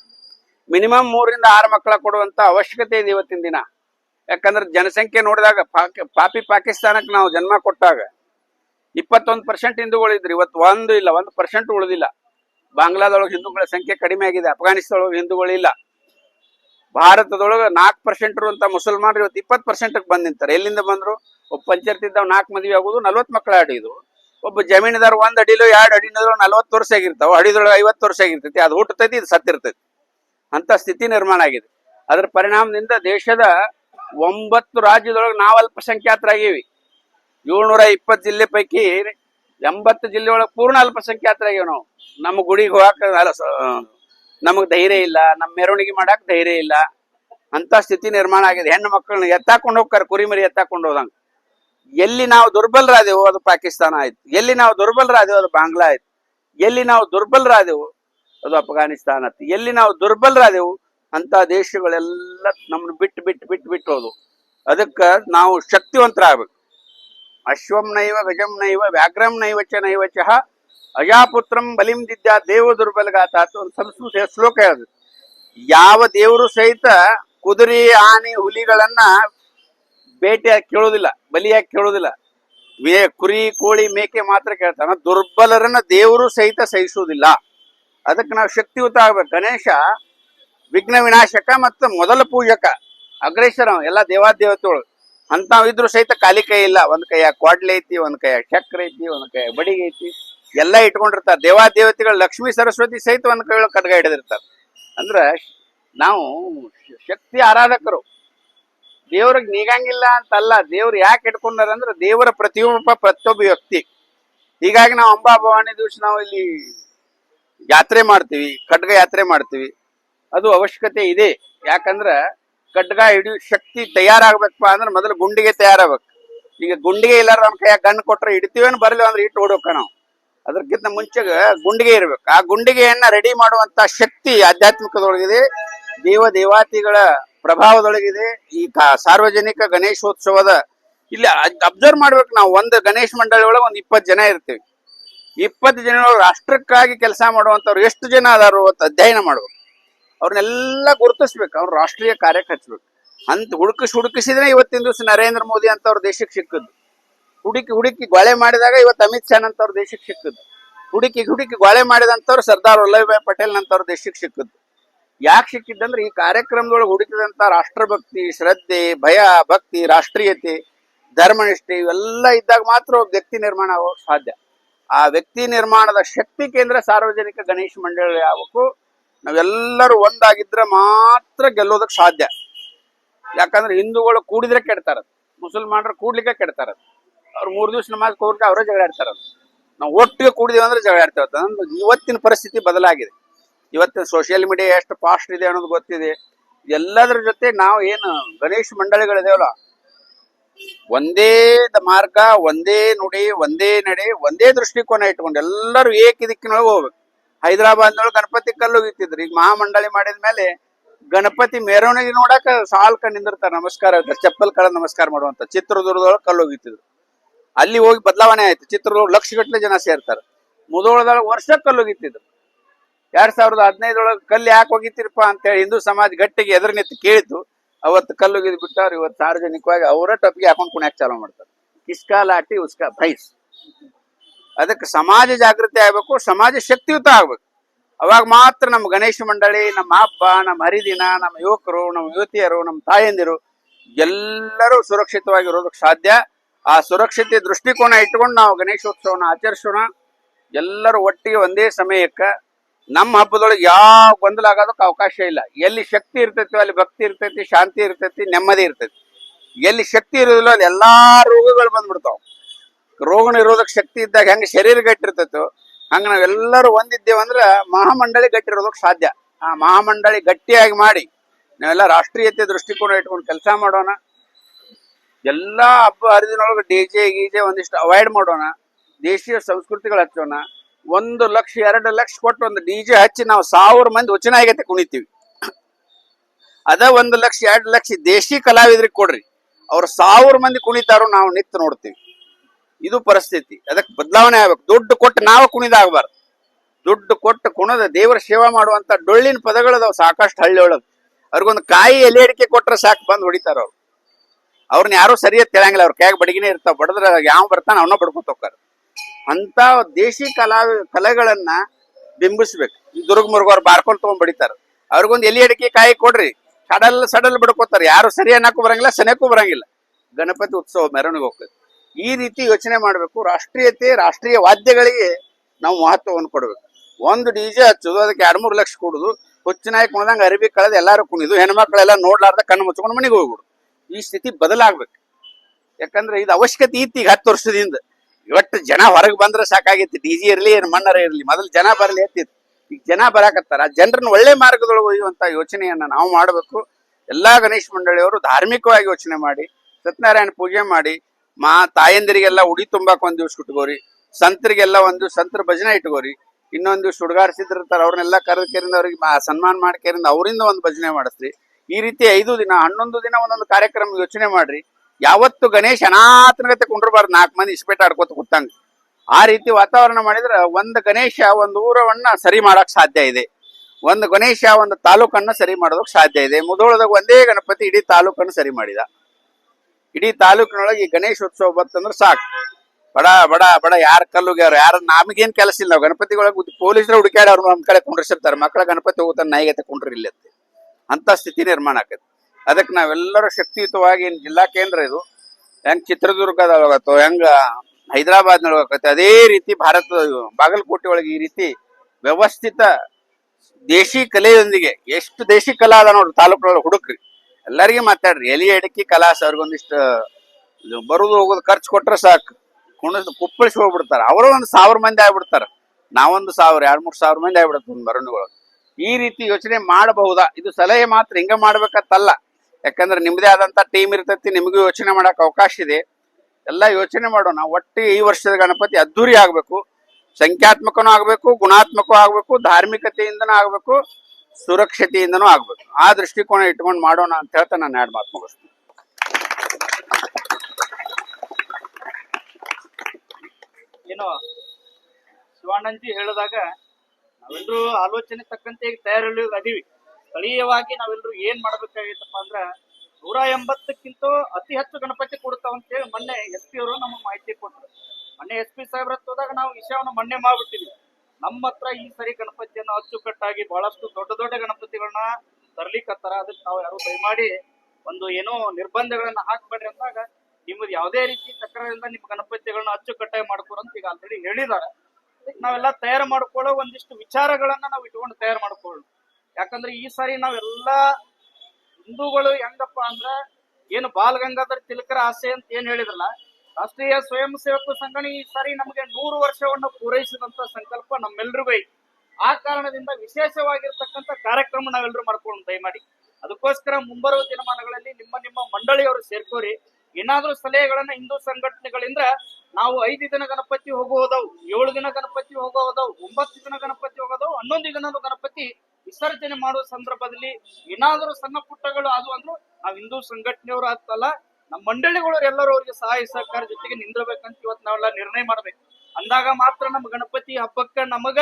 ಮಿನಿಮಮ್ ಮೂರರಿಂದ ಆರು ಮಕ್ಕಳ ಕೊಡುವಂತ ಅವಶ್ಯಕತೆ ಇದೆ ಇವತ್ತಿನ ದಿನ. ಯಾಕಂದ್ರೆ ಜನಸಂಖ್ಯೆ ನೋಡಿದಾಗ ಪಾಪಿ ಪಾಕಿಸ್ತಾನಕ್ಕೆ ನಾವು ಜನ್ಮ ಕೊಟ್ಟಾಗ ಇಪ್ಪತ್ತೊಂದು ಪರ್ಸೆಂಟ್ ಹಿಂದೂಗಳಿದ್ರು. ಇವತ್ತು ಒಂದು ಇಲ್ಲ, ಒಂದು ಪರ್ಸೆಂಟ್ ಉಳಿದಿಲ್ಲ. ಬಾಂಗ್ಲಾದೊಳಗೆ ಹಿಂದೂಗಳ ಸಂಖ್ಯೆ ಕಡಿಮೆ ಆಗಿದೆ. ಅಫ್ಘಾನಿಸ್ತಾನದೊಳಗೆ ಹಿಂದೂಗಳಿಲ್ಲ ಭಾರತದೊಳಗೆ ನಾಲ್ಕು ಪರ್ಸೆಂಟ್ ಇರುವಂತ ಮುಸಲ್ಮಾನರು ಇವತ್ತು ಇಪ್ಪತ್ ಪರ್ಸೆಂಟ್ಗೆ ಬಂದ್ ನಿಂತಾರೆ. ಎಲ್ಲಿಂದ ಬಂದ್ರು? ಒಬ್ಬ ಪಂಚಾಯತ್ ಇದ್ದಾವ್ ನಾಲ್ಕು ಮದುವೆ ಆಗೋದು ನಲ್ವತ್ತು ಮಕ್ಕಳ ಅಡಿದು ಒಬ್ಬ ಜಮೀನದಾರ ಒಂದ್ ಅಡಿಲೋ, ಎರಡು ಅಡಿನೋ ನಲ್ವತ್ತು ವರ್ಷ ಆಗಿರ್ತಾವ ಅಡಿದೊಳಗೆ ಐವತ್ತು ವರ್ಷ ಆಗಿರ್ತೈತಿ, ಅದು ಹುಟ್ಟತೈತಿ ಇದು ಸತ್ತಿರ್ತೈತಿ ಅಂತ ಸ್ಥಿತಿ ನಿರ್ಮಾಣ ಆಗಿದೆ. ಅದರ ಪರಿಣಾಮದಿಂದ ದೇಶದ ಒಂಬತ್ತು ರಾಜ್ಯದೊಳಗೆ ನಾವು ಅಲ್ಪಸಂಖ್ಯಾತರಾಗೀವಿ. ಏಳ್ನೂರ ಇಪ್ಪತ್ತು ಜಿಲ್ಲೆ ಪೈಕಿ ಎಂಬತ್ತು ಜಿಲ್ಲೆಯೊಳಗೆ ಪೂರ್ಣ ಅಲ್ಪಸಂಖ್ಯಾತರಾಗೀವಿ ನಾವು. ನಮ್ಮ ಗುಡಿಗೆ ಹೋಗಾಕ ನಮಗ್ ಧೈರ್ಯ ಇಲ್ಲ ನಮ್ಮ ಮೆರವಣಿಗೆ ಮಾಡಕ್ ಧೈರ್ಯ ಇಲ್ಲ. ಅಂತ ಸ್ಥಿತಿ ನಿರ್ಮಾಣ ಆಗಿದೆ. ಹೆಣ್ಣು ಮಕ್ಕಳನ್ನ ಎತ್ತಾಕೊಂಡು ಹೋಗ್ತಾರೆ ಕುರಿಮರಿ ಎತ್ತಾಕೊಂಡು ಹೋದಂಗ. ಎಲ್ಲಿ ನಾವು ದುರ್ಬಲರಾದೆವು ಅದು ಪಾಕಿಸ್ತಾನ ಆಯ್ತು. ಎಲ್ಲಿ ನಾವು ದುರ್ಬಲರಾದೆವು ಅದು ಬಾಂಗ್ಲಾ ಆಯ್ತು. ಎಲ್ಲಿ ನಾವು ದುರ್ಬಲರಾದೆವು ಅದು ಅಫ್ಘಾನಿಸ್ತಾನ ಆಯ್ತು. ಎಲ್ಲಿ ನಾವು ದುರ್ಬಲರಾದೆವು ಅಂತ ದೇಶಗಳೆಲ್ಲ ನಮ್ಮನ್ನು ಬಿಟ್ಟು ಬಿಟ್ಟು ಬಿಟ್ಟು ಬಿಟ್ಟು ಹೋದು ಅದಕ್ಕೆ ನಾವು ಶಕ್ತಿವಂತರಾಗಬೇಕು. ಅಶ್ವಂ ನೈವ ಗಜಂ ನೈವ ವ್ಯಾಘ್ರಂ ನೈವಚ ನೈವಚ ಅಜಾಪುತ್ರಂ ಬಲಿಂ ದಿದ್ದ ದೇವ ದುರ್ಬಲಗಾತ ಅಂತ ಒಂದು ಸಂಸ್ಕೃತ ಶ್ಲೋಕ ಅದು ಯಾವ ದೇವರು ಸಹಿತ ಕುದುರೆ, ಆನೆ, ಹುಲಿಗಳನ್ನ ಬೇಟೆಯಾಗಿ ಕೇಳೋದಿಲ್ಲ, ಬಲಿಯಾಗಿ ಕೇಳೋದಿಲ್ಲ. ವೇ ಕುರಿ, ಕೋಳಿ, ಮೇಕೆ ಮಾತ್ರ ಕೇಳ್ತಾನ ದುರ್ಬಲರನ್ನ ದೇವರು ಸಹಿತ ಸಹಿಸುವುದಿಲ್ಲ ಅದಕ್ಕೆ ನಾವು ಶಕ್ತಿಯುತ ಆಗ್ಬೇಕು. ಗಣೇಶ ವಿಘ್ನ ವಿನಾಶಕ ಮತ್ತು ಮೊದಲ ಪೂಜಕ. ಅಗ್ರೇಶ್ವರ ಎಲ್ಲ ದೇವಾದೇವತೆಗಳು. ಅಂತಾವ್ ಇದ್ರು ಸಹಿತ ಕಾಲಿಕೈ ಇಲ್ಲ. ಒಂದ್ ಕೈಯ ಕ್ವಾಡ್ಲೆ ಐತಿ, ಒಂದ್ ಕೈಯ ಚಕ್ರ ಐತಿ, ಒಂದ್ ಕೈಯ ಬಡಿಗೆ ಐತಿ ಎಲ್ಲ ಇಟ್ಕೊಂಡಿರ್ತಾರ. ದೇವಾದೇವತೆಗಳು ಲಕ್ಷ್ಮೀ, ಸರಸ್ವತಿ ಸಹಿತ ಒಂದ್ ಕೈ ಕಡ್ಗ ಹಿಡಿದಿರ್ತಾರೆ ಅಂದ್ರ ನಾವು ಶಕ್ತಿ ಆರಾಧಕರು. ದೇವ್ರಿಗೆ ನೀಗಂಗಿಲ್ಲ ಅಂತಲ್ಲ, ದೇವ್ರು ಯಾಕೆ ಇಟ್ಕೊಂಡಾರ ಅಂದ್ರೆ ದೇವರ ಪ್ರತಿಯೊಬ್ಬ ಪ್ರತಿಯೊಬ್ಬ ವ್ಯಕ್ತಿ. ಹೀಗಾಗಿ ನಾವು ಅಂಬಾ ಭವಾನಿ ದಿವಸ ನಾವು ಇಲ್ಲಿ ಯಾತ್ರೆ ಮಾಡ್ತೀವಿ, ಖಡ್ಗ ಯಾತ್ರೆ ಮಾಡ್ತೀವಿ. ಅದು ಅವಶ್ಯಕತೆ ಇದೆ. ಯಾಕಂದ್ರ ಖಡ್ಗ ಹಿಡಿಯೋ ಶಕ್ತಿ ತಯಾರಾಗ್ಬೇಕಪ್ಪ ಅಂದ್ರೆ ಮೊದಲು ಗುಂಡಿಗೆ ತಯಾರಾಗ್ಬೇಕು. ಈಗ ಗುಂಡಿಗೆ ಇಲ್ಲಾರ ನಮ್ಮ ಕೈಯಾಗ ಗನ್ ಕೊಟ್ರೆ ಹಿಡಿತೀವೇನು ಬರಲಿ ಅಂದ್ರೆ ಇಟ್ಟು ಹೊಡೋಕ ನಾವು. ಅದಕ್ಕಿಂತ ಮುಂಚೆ ಗುಂಡಿಗೆ ಇರಬೇಕು. ಆ ಗುಂಡಿಗೆಯನ್ನ ರೆಡಿ ಮಾಡುವಂತ ಶಕ್ತಿ ಆಧ್ಯಾತ್ಮಿಕದೊಳಗಿದೆ. ದೇವ ದೇವಾತಿಗಳ ಪ್ರಭಾವದೊಳಗಿದೆ. ಈ ಸಾರ್ವಜನಿಕ ಗಣೇಶೋತ್ಸವದ ಇಲ್ಲಿ ಅಬ್ಸರ್ವ್ ಮಾಡ್ಬೇಕು ನಾವು. ಒಂದು ಗಣೇಶ ಮಂಡಳಿ ಒಳಗೆ ಒಂದು ಇಪ್ಪತ್ತು ಜನ ಇರ್ತೀವಿ. ಇಪ್ಪತ್ತು ಜನ ರಾಷ್ಟ್ರಕ್ಕಾಗಿ ಕೆಲಸ ಮಾಡುವಂಥವ್ರು ಎಷ್ಟು ಜನ ಅದಾರು ಅಂತ ಅಧ್ಯಯನ ಮಾಡ್ಬೇಕು. ಅವ್ರನ್ನೆಲ್ಲ ಗುರುತಿಸ್ಬೇಕು. ಅವ್ರು ರಾಷ್ಟ್ರೀಯ ಕಾರ್ಯಕ್ಕೆ ಹಚ್ಬೇಕು ಅಂತ ಹುಡುಕಿಸಿ ಹುಡುಕಿಸಿದ್ರೆ ಇವತ್ತಿನ ದಿವಸ ನರೇಂದ್ರ ಮೋದಿ ಅಂತ ಅವ್ರ ದೇಶಕ್ಕೆ ಸಿಕ್ಕದ್ದು. ಹುಡುಕಿ ಹುಡುಕಿ ಗೋಳೆ ಮಾಡಿದಾಗ ಇವತ್ತು ಅಮಿತ್ ಶಾ ಅಂತವ್ರ ದೇಶಕ್ಕೆ ಸಿಕ್ಕದ್ದು. ಹುಡುಕಿ ಹುಡುಕಿ ಗೋಳೆ ಮಾಡಿದಂಥವ್ರು ಸರ್ದಾರ್ ವಲ್ಲಭಭಾಯಿ ಪಟೇಲ್ ನಂತವ್ರ ದೇಶಕ್ಕೆ ಸಿಕ್ಕದ್ದು. ಯಾಕೆ ಸಿಕ್ಕಿದ್ದಂದ್ರೆ ಈ ಕಾರ್ಯಕ್ರಮದೊಳಗೆ ಹುಡುಕಿದಂಥ ರಾಷ್ಟ್ರಭಕ್ತಿ, ಶ್ರದ್ಧೆ, ಭಯ, ಭಕ್ತಿ, ರಾಷ್ಟ್ರೀಯತೆ, ಧರ್ಮನಿಷ್ಠೆ ಇವೆಲ್ಲ ಇದ್ದಾಗ ಮಾತ್ರ ವ್ಯಕ್ತಿ ನಿರ್ಮಾಣ ಆಗೋಕೆ ಸಾಧ್ಯ. ಆ ವ್ಯಕ್ತಿ ನಿರ್ಮಾಣದ ಶಕ್ತಿ ಕೇಂದ್ರ ಸಾರ್ವಜನಿಕ ಗಣೇಶ ಮಂಡಳಿ ಆಗಬೇಕು. ನಾವೆಲ್ಲರೂ ಒಂದಾಗಿದ್ರೆ ಮಾತ್ರ ಗೆಲ್ಲೋದಕ್ಕೆ ಸಾಧ್ಯ. ಯಾಕಂದ್ರೆ ಹಿಂದೂಗಳು ಕೂಡಿದ್ರೆ ಕೆಡ್ತಾರ ಮುಸಲ್ಮಾನರು ಕೂಡ್ಲಿಕ್ಕೆ ಕೆಡ್ತಾರ ಅವ್ರು ಮೂರ್ ದಿವಸ ನಮಾಜ್ ಹೋಗ್ಲಿಕ್ಕೆ ಅವರೇ ಜಗಳ ಆಡ್ತಾರ ನಾವು ಒಟ್ಟಿಗೆ ಕೂಡಿದೇವೆ ಅಂದ್ರೆ ಜಗಳ ಆಡ್ತೇವೆ ಇವತ್ತಿನ ಪರಿಸ್ಥಿತಿ ಬದಲಾಗಿದೆ. ಇವತ್ತಿನ ಸೋಷಿಯಲ್ ಮೀಡಿಯಾ ಎಷ್ಟು ಫಾಸ್ಟ್ ಇದೆ ಅನ್ನೋದು ಗೊತ್ತಿದೆ. ಎಲ್ಲದರ ಜೊತೆ ನಾವು ಏನು ಗಣೇಶ ಮಂಡಳಿಗಳಿದೇವಲ್ಲ ಒಂದೇ ಮಾರ್ಗ, ಒಂದೇ ನುಡಿ, ಒಂದೇ ನಡೆ, ಒಂದೇ ದೃಷ್ಟಿಕೋನ ಇಟ್ಕೊಂಡು ಎಲ್ಲರೂ ಏಕ ದಿಕ್ಕಿನೊಳಗೆ ಹೋಗ್ಬೇಕು. ಹೈದರಾಬಾದ್ನೊಳಗೆ ಗಣಪತಿ ಕಲ್ಲು ಹೋಗಿತ್ತಿದ್ರು ಈಗ ಮಹಾಮಂಡಳಿ ಮಾಡಿದ ಮೇಲೆ ಗಣಪತಿ ಮೆರವಣಿಗೆ ನೋಡಕ ಸಾಲ್ ಕಂಡು ನಮಸ್ಕಾರ, ಚಪ್ಪಲ್ ಕಳ ನಮಸ್ಕಾರ ಮಾಡುವಂತ ಚಿತ್ರದುರ್ಗದೊಳಗೆ ಕಲ್ಲು ಹೋಗಿತ್ತಿದ್ರು ಅಲ್ಲಿ ಹೋಗಿ ಬದಲಾವಣೆ ಆಯ್ತು. ಚಿತ್ರದುರ್ಗ ಲಕ್ಷಗಟ್ಟಲೆ ಜನ ಸೇರ್ತಾರೆ. ಮುದೋಳದೊಳಗೆ ವರ್ಷ ಕಲ್ಲು ಹೋಗಿತ್ತಿದ್ರು ಎರಡ್ ಸಾವಿರದ ಹದಿನೈದರೊಳಗೆ ಕಲ್ಲು ಯಾಕೆ ಹೋಗಿತ್ತಿರಪ್ಪ ಅಂತೇಳಿ ಹಿಂದೂ ಸಮಾಜ ಗಟ್ಟಿಗೆ ಎದುರು ನಿಂತು ಕೇಳಿತು ಅವತ್ತು ಕಲ್ಲು ಒಗಿದು ಬಿಟ್ಟವ್ರು, ಇವತ್ತು ಸಾರ್ವಜನಿಕವಾಗಿ ಅವರ ಟಪ್ಪಿಗೆ ಹಾಕೊಂಡು ಕುಣ್ಯಾಕ್ ಚಾಲೂ ಮಾಡ್ತಾರೆ. ಕಿಸ್ಕಾ ಲಾಟಿ ಉಸ್ಕಾ, ಭೈಸ್. ಅದಕ್ಕೆ ಸಮಾಜ ಜಾಗೃತಿ ಆಗ್ಬೇಕು, ಸಮಾಜ ಶಕ್ತಿಯುತ ಆಗ್ಬೇಕು. ಅವಾಗ ಮಾತ್ರ ನಮ್ಮ ಗಣೇಶ ಮಂಡಳಿ, ನಮ್ಮ ಹಬ್ಬ ನಮ್ಮ ಹರಿದಿನ, ನಮ್ಮ ಯುವಕರು, ನಮ್ಮ ಯುವತಿಯರು, ನಮ್ಮ ತಾಯಂದಿರು ಎಲ್ಲರೂ ಸುರಕ್ಷಿತವಾಗಿರೋದಕ್ಕೆ ಸಾಧ್ಯ. ಆ ಸುರಕ್ಷತೆ ದೃಷ್ಟಿಕೋನ ಇಟ್ಕೊಂಡು ನಾವು ಗಣೇಶೋತ್ಸವನ ಆಚರಿಸೋಣ. ಎಲ್ಲರೂ ಒಟ್ಟಿಗೆ ಒಂದೇ ಸಮಯಕ್ಕೆ ನಮ್ಮ ಹಬ್ಬದೊಳಗೆ ಯಾವ ಗೊಂದಲ ಆಗೋದಕ್ಕೆ ಅವಕಾಶ ಇಲ್ಲ. ಎಲ್ಲಿ ಶಕ್ತಿ ಇರ್ತೈತಿ ಅಲ್ಲಿ ಭಕ್ತಿ ಇರ್ತೈತಿ, ಶಾಂತಿ ಇರ್ತೈತಿ, ನೆಮ್ಮದಿ ಇರ್ತೈತಿ. ಎಲ್ಲಿ ಶಕ್ತಿ ಇರೋದಿಲ್ಲ ಅಲ್ಲಿ ಎಲ್ಲಾ ರೋಗಗಳು ಬಂದ್ಬಿಡ್ತಾವ. ರೋಗ ನಿರೋಧಕ ಶಕ್ತಿ ಇದ್ದಾಗ ಹೆಂಗೆ ಶರೀರ ಗಟ್ಟಿರ್ತೈತೋ, ಹಂಗ ನಾವೆಲ್ಲರೂ ಒಂದಿದ್ದೇವೆ ಅಂದ್ರೆ ಮಹಾಮಂಡಳಿ ಗಟ್ಟಿರೋದಕ್ಕೆ ಸಾಧ್ಯ. ಆ ಮಹಾಮಂಡಳಿ ಗಟ್ಟಿಯಾಗಿ ಮಾಡಿ ನಾವೆಲ್ಲ ರಾಷ್ಟ್ರೀಯತೆ ದೃಷ್ಟಿಕೋನ ಇಟ್ಕೊಂಡು ಕೆಲಸ ಮಾಡೋಣ. ಎಲ್ಲಾ ಹಬ್ಬ ಹರಿದಿನೊಳಗೆ ಡಿ ಜೆ ಗೀಜೆ ಒಂದಿಷ್ಟು ಅವಾಯ್ಡ್ ಮಾಡೋಣ. ದೇಶೀಯ ಸಂಸ್ಕೃತಿಗಳು ಹಚ್ಚೋಣ. ಒಂದು ಲಕ್ಷ, ಎರಡು ಲಕ್ಷ ಕೊಟ್ಟು ಒಂದು ಡಿ ಜೆ ಹಚ್ಚಿ ನಾವು ಸಾವಿರ ಮಂದಿ ವಚನ ಆಗೈತೆ ಕುಣಿತೀವಿ. ಅದ ಒಂದು ಲಕ್ಷ, ಎರಡು ಲಕ್ಷ ದೇಶಿ ಕಲಾವಿದ್ರಿಗೆ ಕೊಡ್ರಿ. ಅವ್ರು ಸಾವಿರ ಮಂದಿ ಕುಣಿತಾರೋ ನಾವು ನಿತ್ತು ನೋಡ್ತೀವಿ. ಇದು ಪರಿಸ್ಥಿತಿ. ಅದಕ್ಕೆ ಬದಲಾವಣೆ ಆಗ್ಬೇಕು. ದುಡ್ಡು ಕೊಟ್ಟು ನಾವು ಕುಣಿದಾಗಬಾರ್ದು. ದುಡ್ಡು ಕೊಟ್ಟು ಕುಣದ ದೇವರ ಸೇವಾ ಮಾಡುವಂತ ಡೊಳ್ಳಿನ ಪದಗಳದಾವ್ ಸಾಕಷ್ಟು ಹಳ್ಳಿ ಒಳಗೆ. ಅವ್ರಿಗೊಂದು ಕಾಯಿ ಎಲೆ ಅಡಿಕೆ ಕೊಟ್ರೆ ಸಾಕು, ಬಂದು ಹೊಡಿತಾರ ಅವ್ರು. ಅವ್ರನ್ನ ಯಾರು ಸರಿಯಾಗಿ ತಿಳಂಗಿಲ್ಲ. ಅವ್ರ ಕೈಯಾಗ ಬಡಗಿನೇ ಇರ್ತಾವ. ಬಡದ್ರ ಯಾವ ಬರ್ತಾನ ಅವನ್ನ ಬಡ್ಕೊಂತ ಹೋಗ್ತಾರ. ಅಂತ ದೇಶಿ ಕಲಾ, ಕಲೆಗಳನ್ನ ಬಿಂಬಿಸ್ಬೇಕು. ದುರ್ಗ ಮುರುಗೋರ್ ಬಾರ್ಕೊಂಡ್ ತಗೊಂಡ್ ಬಡಿತಾರ. ಅವ್ರಿಗೊಂದು ಎಲಿ ಅಡಿಕೆ ಕಾಯಿ ಕೊಡ್ರಿ. ಸಡಲ್ ಸಡಲ್ ಬಿಡ್ಕೋತಾರೆ. ಯಾರು ಸರಿ ಅನ್ನಕ್ಕೂ ಬರಂಗಿಲ್ಲ, ಸನಕ್ಕೂ ಬರಂಗಿಲ್ಲ. ಗಣಪತಿ ಉತ್ಸವ ಮೆರವಣಿಗೆ ಹೋಗ್ತದೆ. ಈ ರೀತಿ ಯೋಚನೆ ಮಾಡಬೇಕು. ರಾಷ್ಟ್ರೀಯತೆ, ರಾಷ್ಟ್ರೀಯ ವಾದ್ಯಗಳಿಗೆ ನಾವು ಮಹತ್ವವನ್ನು ಕೊಡಬೇಕು. ಒಂದು ಡಿ ಜೆ ಹಚ್ಚೋದು, ಅದಕ್ಕೆ ಎರಡ್ ಮೂರು ಲಕ್ಷ ಕೊಡುದು. ಹುಚ್ಚಿನಾಯಿ ಕುಣದಂಗೆ ಅರಬಿ ಕಳೆದ ಎಲ್ಲಾರು ಕುಣಿದು ಹೆಣ್ಮಕ್ಳೆಲ್ಲ ನೋಡ್ಲಾರ್ದ ಕಣ್ಣು ಮುಚ್ಕೊಂಡು ಮನೆಗೆ ಹೋಗ್ಬಿಡು ಈ ಸ್ಥಿತಿ ಬದಲಾಗ್ಬೇಕು. ಯಾಕಂದ್ರೆ ಇದು ಅವಶ್ಯಕತೆ ಇತ್ತು ಈಗ ಹತ್ತು ವರ್ಷದಿಂದ. ಇವತ್ತು ಜನ ಹೊರಗೆ ಬಂದ್ರೆ ಸಾಕಾಗಿತ್ತು ಡಿ ಜಿ ಇರಲಿ, ಏನು ಮಣ್ಣರ ಇರಲಿ, ಮೊದಲು ಜನ ಬರಲಿ ಎತ್ತಿತ್ತು ಈಗ ಜನ ಬರಾಕತ್ತಾರ. ಜನರನ್ನ ಒಳ್ಳೆ ಮಾರ್ಗದೊಳಗೆ ಒಯ್ಯುವಂತ ಯೋಚನೆಯನ್ನ ನಾವು ಮಾಡಬೇಕು. ಎಲ್ಲಾ ಗಣೇಶ ಮಂಡಳಿಯವರು ಧಾರ್ಮಿಕವಾಗಿ ಯೋಚನೆ ಮಾಡಿ, ಸತ್ಯನಾರಾಯಣ ಪೂಜೆ ಮಾಡಿ, ಮಾ ತಾಯಂದಿರಿಗೆಲ್ಲ ಉಡಿ ತುಂಬಾಕ್ ಒಂದ್ ದಿವ್ಸ ಇಟ್ಕೋರಿ ಸಂತರಿಗೆಲ್ಲ ಒಂದು ಸಂತರ ಭಜನೆ ಇಟ್ಕೋರಿ ಇನ್ನೊಂದು ದಿವ್ಸ ಹುಡುಗಾಡ್ಸಿದಿರ್ತಾರ ಅವ್ರನ್ನೆಲ್ಲ ಕರೆದ ಕೇರಿಂದ ಅವ್ರಿಗೆ ಸನ್ಮಾನ ಮಾಡಿ ಕೇರಿಂದ ಅವರಿಂದ ಒಂದು ಭಜನೆ ಮಾಡಿಸ್ರಿ. ಈ ರೀತಿ ಐದು ದಿನ, ಹನ್ನೊಂದು ದಿನ ಒಂದೊಂದು ಕಾರ್ಯಕ್ರಮ ಯೋಚನೆ ಮಾಡ್ರಿ. ಯಾವತ್ತು ಗಣೇಶ ಅನಾಥನಗತೆ ಕುಂಡ್ರಬಾರ್ದು, ನಾಲ್ಕು ಮಂದಿ ಇಸ್ಪೇಟ ಆಡ್ಕೋತ ಕೂತಂಗ. ಆ ರೀತಿ ವಾತಾವರಣ ಮಾಡಿದ್ರೆ ಒಂದು ಗಣೇಶ ಒಂದು ಊರವನ್ನ ಸರಿ ಮಾಡಕ್ ಸಾಧ್ಯ ಇದೆ. ಒಂದು ಗಣೇಶ ಒಂದು ತಾಲೂಕನ್ನ ಸರಿ ಮಾಡೋದಕ್ಕೆ ಸಾಧ್ಯ ಇದೆ. ಮುಧೋಳದಾಗ ಒಂದೇ ಗಣಪತಿ ಇಡೀ ತಾಲೂಕನ್ನ ಸರಿ ಮಾಡಿದ. ಇಡೀ ತಾಲೂಕಿನೊಳಗೆ ಈ ಗಣೇಶ ಉತ್ಸವ ಬತ್ತಂದ್ರೆ ಸಾಕು. ಬಡ ಬಡ ಬಡ, ಯಾರ ಕಲ್ಲುಗ್ಯಾರ ಯಾರ ನಮಗೇನ್ ಕೆಲಸ ಇಲ್ಲ. ನಾವು ಗಣಪತಿಗಳಿಗೆ ಪೊಲೀಸರು ಹುಡುಕ್ಯಾಡ ಅವ್ರು ನಮ್ಮ ಕಡೆ ಕುಂಡ್ರಿಸಿರ್ತಾರೆ. ಮಕ್ಕಳ ಗಣಪತಿ ಹೋಗುತ್ತಾನೆ ನಾಯಿಗೆ ಕುಂಡ್ರಿ ಇಲ್ಲ ಅಂತ ಸ್ಥಿತಿ ನಿರ್ಮಾಣ ಆಕೈತಿ. ಅದಕ್ಕೆ ನಾವೆಲ್ಲರೂ ಶಕ್ತಿಯುತವಾಗಿ ಜಿಲ್ಲಾ ಕೇಂದ್ರ ಇದು, ಹೆಂಗ್ ಚಿತ್ರದುರ್ಗದೊಳಗತ್ತೋ ಹೆಂಗ ಹೈದರಾಬಾದ್ನೊಳಗತ್ತೆ ಅದೇ ರೀತಿ ಭಾರತ ಬಾಗಲಕೋಟೆ ಒಳಗೆ ಈ ರೀತಿ ವ್ಯವಸ್ಥಿತ ದೇಶಿ ಕಲೆಯೊಂದಿಗೆ, ಎಷ್ಟು ದೇಶಿ ಕಲಾ ಅದ ನೋಡ್ರಿ ತಾಲೂಕುಗಳ ಹುಡುಕ್ರಿ. ಎಲ್ಲರಿಗೆ ಮಾತಾಡ್ರಿ, ಎಲಿ ಅಡಿಕೆ ಕಲಾಸ ಅವ್ರಿಗೊಂದಿಷ್ಟು ಬರುದು ಹೋಗೋದು ಖರ್ಚು ಕೊಟ್ರೆ ಸಾಕು. ಕುಣಿದು ಕುಪ್ಪಳಿಸಿ ಹೋಗ್ಬಿಡ್ತಾರ. ಅವರು ಒಂದು ಸಾವಿರ ಮಂದಿ ಆಗ್ಬಿಡ್ತಾರ. ನಾವೊಂದು ಸಾವಿರ, ಎರಡ್ ಮೂರ್ ಸಾವಿರ ಮಂದಿ ಆಗ್ಬಿಡುತ್ತೆ ಒಂದು ಮೆರವಣಿಗೆಗಳು ಈ ರೀತಿ ಯೋಚನೆ ಮಾಡಬಹುದಾ? ಇದು ಸಲಹೆ ಮಾತ್ರ, ಹಿಂಗ ಮಾಡ್ಬೇಕತ್ತಲ್ಲ. ಯಾಕಂದ್ರೆ ನಿಮ್ಮದೇ ಆದಂತ ಟೀಮ್ ಇರ್ತೈತಿ, ನಿಮಗೂ ಯೋಚನೆ ಮಾಡಕ್ ಅವಕಾಶ ಇದೆ. ಎಲ್ಲ ಯೋಚನೆ ಮಾಡೋಣ. ಒಟ್ಟು ಈ ವರ್ಷದ ಗಣಪತಿ ಅದ್ದೂರಿ ಆಗ್ಬೇಕು. ಸಂಖ್ಯಾತ್ಮಕನೂ ಆಗ್ಬೇಕು, ಗುಣಾತ್ಮಕವೂ ಆಗ್ಬೇಕು, ಧಾರ್ಮಿಕತೆಯಿಂದನೂ ಆಗ್ಬೇಕು, ಸುರಕ್ಷತೆಯಿಂದನೂ ಆಗ್ಬೇಕು. ಆ ದೃಷ್ಟಿಕೋನ ಇಟ್ಕೊಂಡು ಮಾಡೋಣ ಅಂತ ಹೇಳ್ತಾ ನಾನು ಎರಡು ಮಾತು ಮುಗಿಸ್ತೀನಿ. ಏನು ಶಿವಾನಂದಿ ಹೇಳಿದಾಗ ನಾವೆಲ್ಲರೂ ಆಲೋಚನೆ ತಕ್ಕಂತೆ ತಯಾರಲ್ಲಿ ಅದೀವಿ. ಸ್ಥಳೀಯವಾಗಿ ನಾವೆಲ್ಲರೂ ಏನ್ ಮಾಡ್ಬೇಕಾಗಿತ್ತಪ್ಪ ಅಂದ್ರ ನೂರ ಎಂಬತ್ತಕ್ಕಿಂತ ಅತಿ ಹೆಚ್ಚು ಗಣಪತಿ ಕೊಡ್ತಾವ ಅಂತೇಳಿ ಮೊನ್ನೆ ಎಸ್ ಪಿ ಅವರು ನಮಗೆ ಮಾಹಿತಿ ಕೊಟ್ಟರು ಮೊನ್ನೆ ಎಸ್ ಪಿ ಸಾಹೇಬ್ರ ಹೋದಾಗ ನಾವು ವಿಷಯವನ್ನು ಮೊನ್ನೆ ಮಾಡ್ಬಿಟ್ಟಿದ್ವಿ. ನಮ್ಮ ಹತ್ರ ಈ ಸರಿ ಗಣಪತಿಯನ್ನು ಅಚ್ಚುಕಟ್ಟಾಗಿ ಬಹಳಷ್ಟು ದೊಡ್ಡ ದೊಡ್ಡ ಗಣಪತಿಗಳನ್ನ ತರ್ಲಿಕ್ಕತ್ತಾರ ಅದಕ್ಕೆ ನಾವು ಯಾರು ದಯಮಾಡಿ ಒಂದು ಏನೋ ನಿರ್ಬಂಧಗಳನ್ನ ಹಾಕ್ಬೇಡ್ರಿ ಅಂದಾಗ ನಿಮ್ಮದು ಯಾವುದೇ ರೀತಿ ತಕರಾರಿಂದ ನಿಮ್ಮ ಗಣಪತಿಗಳನ್ನ ಅಚ್ಚುಕಟ್ಟಾಗಿ ಮಾಡ್ಕೊರಂತ ಈಗ ಆಲ್ರೆಡಿ ಹೇಳಿದ್ದಾರೆ. ನಾವೆಲ್ಲ ತಯಾರು ಮಾಡ್ಕೊಳ್ಳೋ ಒಂದಿಷ್ಟು ವಿಚಾರಗಳನ್ನ ನಾವು ಇಟ್ಕೊಂಡು ತಯಾರು ಮಾಡ್ಕೊಳ್ಳೋಣ ಯಾಕಂದ್ರೆ ಈ ಸಾರಿ ನಾವೆಲ್ಲ ಹಿಂದೂಗಳು ಹೆಂಗಪ್ಪ ಅಂದ್ರ ಏನು ಬಾಲ್ ಗಂಗಾಧರ್ ತಿಲಕರ ಆಸೆ ಅಂತ ಏನ್ ಹೇಳಿದ್ರಲ್ಲ, ರಾಷ್ಟ್ರೀಯ ಸ್ವಯಂ ಸೇವಕ ಸಂಘಟನೆ ಈ ಸಾರಿ ನಮಗೆ ನೂರು ವರ್ಷವನ್ನು ಪೂರೈಸಿದಂತ ಸಂಕಲ್ಪ ನಮ್ಮೆಲ್ರಿಗೂ ಐತಿ. ಆ ಕಾರಣದಿಂದ ವಿಶೇಷವಾಗಿರ್ತಕ್ಕಂಥ ಕಾರ್ಯಕ್ರಮ ನಾವೆಲ್ಲರೂ ಮಾಡ್ಕೊಳ್ಳೋಣ ದಯಮಾಡಿ. ಅದಕ್ಕೋಸ್ಕರ ಮುಂಬರುವ ದಿನಮಾನಗಳಲ್ಲಿ ನಿಮ್ಮ ನಿಮ್ಮ ಮಂಡಳಿಯವರು ಸೇರ್ಕೋರಿ ಏನಾದ್ರೂ ಸಲಹೆಗಳನ್ನ ಹಿಂದೂ ಸಂಘಟನೆಗಳಿಂದ ನಾವು ಐದು ದಿನ ಗಣಪತಿ ಹೋಗುವುದವು, ಏಳು ದಿನ ಗಣಪತಿ ಹೋಗುವುದವು, ಒಂಬತ್ತು ದಿನ ಗಣಪತಿ ಹೋಗೋದವು ಹನ್ನೊಂದು ದಿನದ ಗಣಪತಿ ವಿಸರ್ಜನೆ ಮಾಡುವ ಸಂದರ್ಭದಲ್ಲಿ ಏನಾದರೂ ಸಣ್ಣ ಪುಟ್ಟಗಳು ಅದು ಅಂದ್ರು ನಾವು ಹಿಂದೂ ಸಂಘಟನೆಯವರು ಆಗ್ತಲ್ಲ ನಮ್ಮ ಮಂಡಳಿಗಳು ಎಲ್ಲರೂ ಅವ್ರಿಗೆ ಸಹಾಯ ಸಹಕಾರ ಜೊತೆಗೆ ನಿಂದಿರ್ಬೇಕಂತ ಇವತ್ತು ನಾವೆಲ್ಲ ನಿರ್ಣಯ ಮಾಡ್ಬೇಕು. ಅಂದಾಗ ಮಾತ್ರ ನಮ್ಮ ಗಣಪತಿ ಹಬ್ಬಕ್ಕ ನಮಗ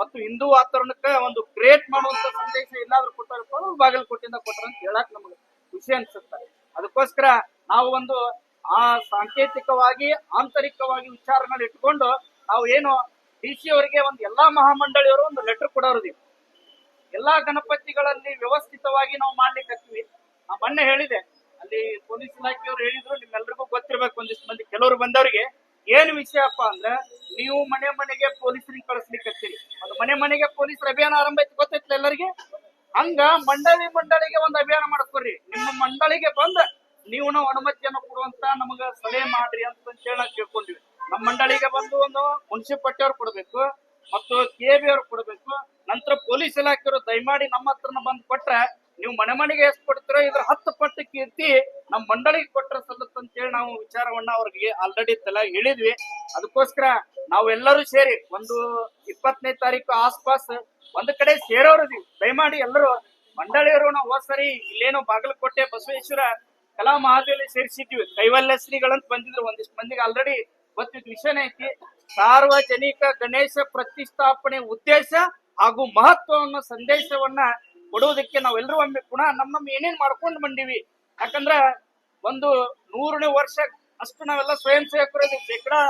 ಮತ್ತು ಹಿಂದೂ ವಾತಾವರಣಕ್ಕ ಒಂದು ಕ್ರಿಯೇಟ್ ಮಾಡುವಂತ ಸಂದೇಶ ಎಲ್ಲಾದ್ರೂ ಕೊಟ್ಟಾರಪ್ಪ ಬಾಗಲಕೋಟೆಯಿಂದ ಕೊಟ್ಟಾರ ಅಂತ ಹೇಳಕ್ ನಮಗೆ ಖುಷಿ ಅನ್ಸುತ್ತೆ. ಅದಕ್ಕೋಸ್ಕರ ನಾವು ಒಂದು, ಆ ಸಾಂಕೇತಿಕವಾಗಿ, ಆಂತರಿಕವಾಗಿ ವಿಚಾರಗಳನ್ನ ಇಟ್ಕೊಂಡು ನಾವು ಏನು ಡಿ ಸಿ ಅವರಿಗೆ ಒಂದು ಎಲ್ಲಾ ಮಹಾಮಂಡಳಿಯವರು ಒಂದು ಲೆಟರ್ ಕೊಡೋರಿದೀವಿ ಎಲ್ಲಾ ಗಣಪತಿಗಳಲ್ಲಿ ವ್ಯವಸ್ಥಿತವಾಗಿ ನಾವು ಮಾಡ್ಲಿಕ್ಕೆ ನಾ ಮೊನ್ನೆ ಹೇಳಿದೆ, ಅಲ್ಲಿ ಪೊಲೀಸ್ ಇಲಾಖೆಯವರು ಹೇಳಿದ್ರು, ನಿಮ್ಮೆಲ್ರಿಗೂ ಗೊತ್ತಿರ್ಬೇಕು ಒಂದಿಷ್ಟು ಮಂದಿ. ಕೆಲವರು ಬಂದವರಿಗೆ, ಏನ್ ವಿಷಯಪ್ಪ ಅಂದ್ರೆ, ನೀವು ಮನೆ ಮನೆಗೆ ಪೊಲೀಸರಿಗೆ ಕಳಿಸ್ಲಿಕ್ಕೆ ಹತ್ತೀರಿ. ಒಂದು ಮನೆ ಮನೆಗೆ ಪೊಲೀಸರ ಅಭಿಯಾನ ಆರಂಭ ಐತಿ ಗೊತ್ತಿತ್ತು ಎಲ್ಲರಿಗೆ? ಹಂಗ ಮಂಡಳಿ ಮಂಡಳಿಗೆ ಒಂದು ಅಭಿಯಾನ ಮಾಡ್ಕೊರಿ ನಿಮ್ಮ ಮಂಡಳಿಗೆ ಬಂದ ನೀವು ನಾವು ಅನುಮತಿಯನ್ನು ಕೊಡುವಂತ ನಮಗ ಸಲಹೆ ಮಾಡ್ರಿ ಅಂತ ಹೇಳಿ ಕೇಳ್ಕೊಂಡಿವಿ. ನಮ್ಮ ಮಂಡಳಿಗೆ ಬಂದು ಒಂದು ಮುನ್ಸಿಪಾಲ್ಟಿ ಅವ್ರು ಕೊಡ್ಬೇಕು ಮತ್ತು ಕೆ ಬಿ ಅವ್ರು ಕೊಡ್ಬೇಕು. ನಂತರ ಪೊಲೀಸ್ ಇಲಾಖೆಯವರು ದಯಮಾಡಿ ನಮ್ಮ ಹತ್ರನ ಬಂದು ಕೊಟ್ರೆ ನೀವು ಮನೆ ಮನೆಗೆ ಎಷ್ಟು ಕೊಡ್ತೀರೋ ಇದ್ರ ಹತ್ತು ಪಟ್ಟು ಕೀರ್ತಿ ನಮ್ಮ ಮಂಡಳಿಗೆ ಕೊಟ್ರೆ ಅಂತ ಹೇಳಿ ನಾವು ವಿಚಾರವನ್ನ ಅವ್ರಿಗೆ ಆಲ್ರೆಡಿ ತಲೆ ಹೇಳಿದ್ವಿ. ಅದಕ್ಕೋಸ್ಕರ ನಾವೆಲ್ಲರೂ ಸೇರಿ ಒಂದು ಇಪ್ಪತ್ತನೇ ತಾರೀಕು ಆಸ್ಪಾಸ್ ಒಂದು ಕಡೆ ಸೇರೋರು ದಯಮಾಡಿ ಎಲ್ಲರೂ ಮಂಡಳಿಯವರು ನಾವು ಹೋದ್ ಸರಿ ಇಲ್ಲೇನೋ ಬಾಗಲಕೋಟೆ ಬಸವೇಶ್ವರ ಕಲಾ ಮಹಾದೇವಿ ಸೇರಿಸಿದ್ವಿ. ಕೈವಲ್ಯ ಶ್ರೀಗಳಂತ ಬಂದಿದ್ರು. ಒಂದಿಷ್ಟು ಮಂದಿಗೆ ಆಲ್ರೆಡಿ ಗೊತ್ತಿದ್ದ ವಿಷಯನೇ ಐತಿ. ಸಾರ್ವಜನಿಕ ಗಣೇಶ ಪ್ರತಿಷ್ಠಾಪನೆ ಉದ್ದೇಶ ಹಾಗೂ ಮಹತ್ವವನ್ನು, ಸಂದೇಶವನ್ನ ಕೊಡುವುದಕ್ಕೆ ನಾವೆಲ್ಲರೂ ಒಮ್ಮೆ ಪುನಃ ನಮ್ಮ ಏನೇನ್ ಮಾಡ್ಕೊಂಡು ಬಂದಿವಿ. ಯಾಕಂದ್ರ ಒಂದು ನೂರನೇ ವರ್ಷ ಅಷ್ಟು ನಾವೆಲ್ಲ ಸ್ವಯಂ ಸೇವಕರಿದ್ದೀವಿ ಶೇಕಡಾ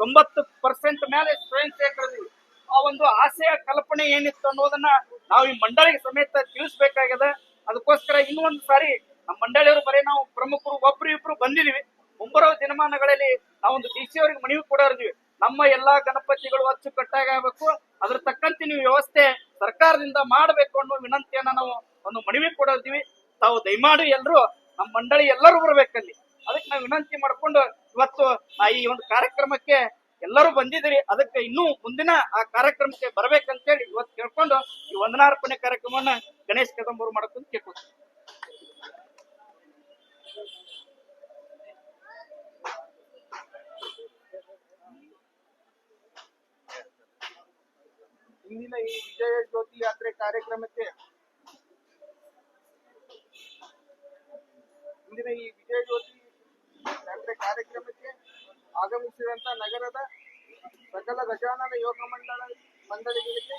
ತೊಂಬತ್ತು ಪರ್ಸೆಂಟ್ ಮೇಲೆ ಸ್ವಯಂ ಸೇವಕರಿದ್ದೀವಿ ಆ ಒಂದು ಆಸೆಯ ಕಲ್ಪನೆ ಏನಿತ್ತು ಅನ್ನೋದನ್ನ ನಾವು ಈ ಮಂಡಳಿಗೆ ಸಮೇತ ತಿಳಿಸ್ಬೇಕಾಗ್ಯದ ಅದಕ್ಕೋಸ್ಕರ ಇನ್ನೊಂದು ಸಾರಿ ನಮ್ಮ ಮಂಡಳಿಯವರು ಬರೀ ನಾವು ಪ್ರಮುಖರು, ಒಬ್ರು ಇಬ್ರು ಬಂದಿದೀವಿ. ಮುಂಬರುವ ದಿನಮಾನಗಳಲ್ಲಿ ನಾವೊಂದು ಡಿ ಸಿ ಅವರಿಗೆ ಮನವಿ ಕೂಡ ಇರ್ತೀವಿ ನಮ್ಮ ಎಲ್ಲಾ ಗಣಪತಿಗಳು ಅಚ್ಚುಕಟ್ಟಾಗಿ ಆಗ್ಬೇಕು. ಅದ್ರ ತಕ್ಕಂತೆ ನೀವು ವ್ಯವಸ್ಥೆ ಸರ್ಕಾರದಿಂದ ಮಾಡಬೇಕು ಅನ್ನೋ ವಿನಂತಿಯನ್ನ ನಾವು ಒಂದು ಮನವಿ ಕೂಡ ಇರ್ತೀವಿ ತಾವು ದಯಮಾಡಿ ಎಲ್ಲರೂ ನಮ್ಮ ಮಂಡಳಿ ಎಲ್ಲರೂ ಬರ್ಬೇಕಲ್ಲಿ ಅದಕ್ಕೆ ನಾವು ವಿನಂತಿ ಮಾಡ್ಕೊಂಡು ಇವತ್ತು ನಾ ಈ ಒಂದು ಕಾರ್ಯಕ್ರಮಕ್ಕೆ ಎಲ್ಲರೂ ಬಂದಿದ್ದೀರಿ. ಅದಕ್ಕೆ ಇನ್ನೂ ಮುಂದಿನ ಆ ಕಾರ್ಯಕ್ರಮಕ್ಕೆ ಬರ್ಬೇಕಂತೇಳಿ ಇವತ್ತು ಕೇಳ್ಕೊಂಡು ಈ ವಂದನಾರ್ಪಣೆ ಕಾರ್ಯಕ್ರಮವನ್ನ ಗಣೇಶ್ ಕದಂಬರು ಮಾಡ್ಕೊಂಡು ಕೇಳ್ಕೊತೀವಿ ಇಂದಿನ ಈ ವಿಜಯ ಜ್ಯೋತಿ ಯಾತ್ರೆ ಕಾರ್ಯಕ್ರಮಕ್ಕೆ ಇಂದಿನ ಈ ವಿಜಯ ಜ್ಯೋತಿ ಯಾತ್ರೆ ಕಾರ್ಯಕ್ರಮಕ್ಕೆ ಆಗಮಿಸಿದಂತ ನಗರದ ಸಕಲ ಗಜಾನನ ಯೋಗ ಮಂಡಳ ಮಂಡಳಿಗಳಿಗೆ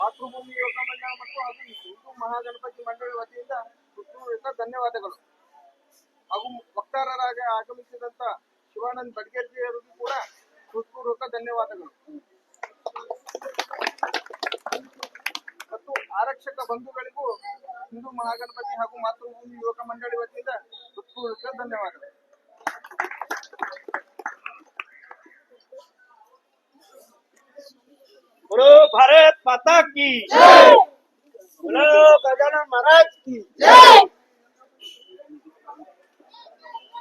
ಮಾತೃಭೂಮಿ ಯೋಗ ಮಂಡಳ ಮತ್ತು ಹಾಗೂ ಹಿಂದೂ ಮಹಾಗಣಪತಿ ಮಂಡಳಿ ವತಿಯಿಂದ ಧನ್ಯವಾದಗಳು. ಹಾಗೂ ವಕ್ತಾರರಾಗಿ ಆಗಮಿಸಿದಂತ ಶಿವಾನಂದ್ ಬಡ್ಗೇರ್ಜಿ ಅವರಿಗೂ ಕೂಡ ಹೃತ್ಪೂರ್ವಕ ಧನ್ಯವಾದಗಳು ಮತ್ತು ಆರಕ್ಷಕ ಬಂಧುಗಳಿಗೂ ಹಿಂದೂ ಮಹಾಗಣಪತಿ ಹಾಗೂ ಮಾತೃಭೂಮಿ ಯುವಕ ಮಂಡಳಿ ವತಿಯಿಂದ ಹೃತ್ಪೂರ್ವಕ ಧನ್ಯವಾದಗಳು बोलो भारत माता की बोलो गजानन महाराज की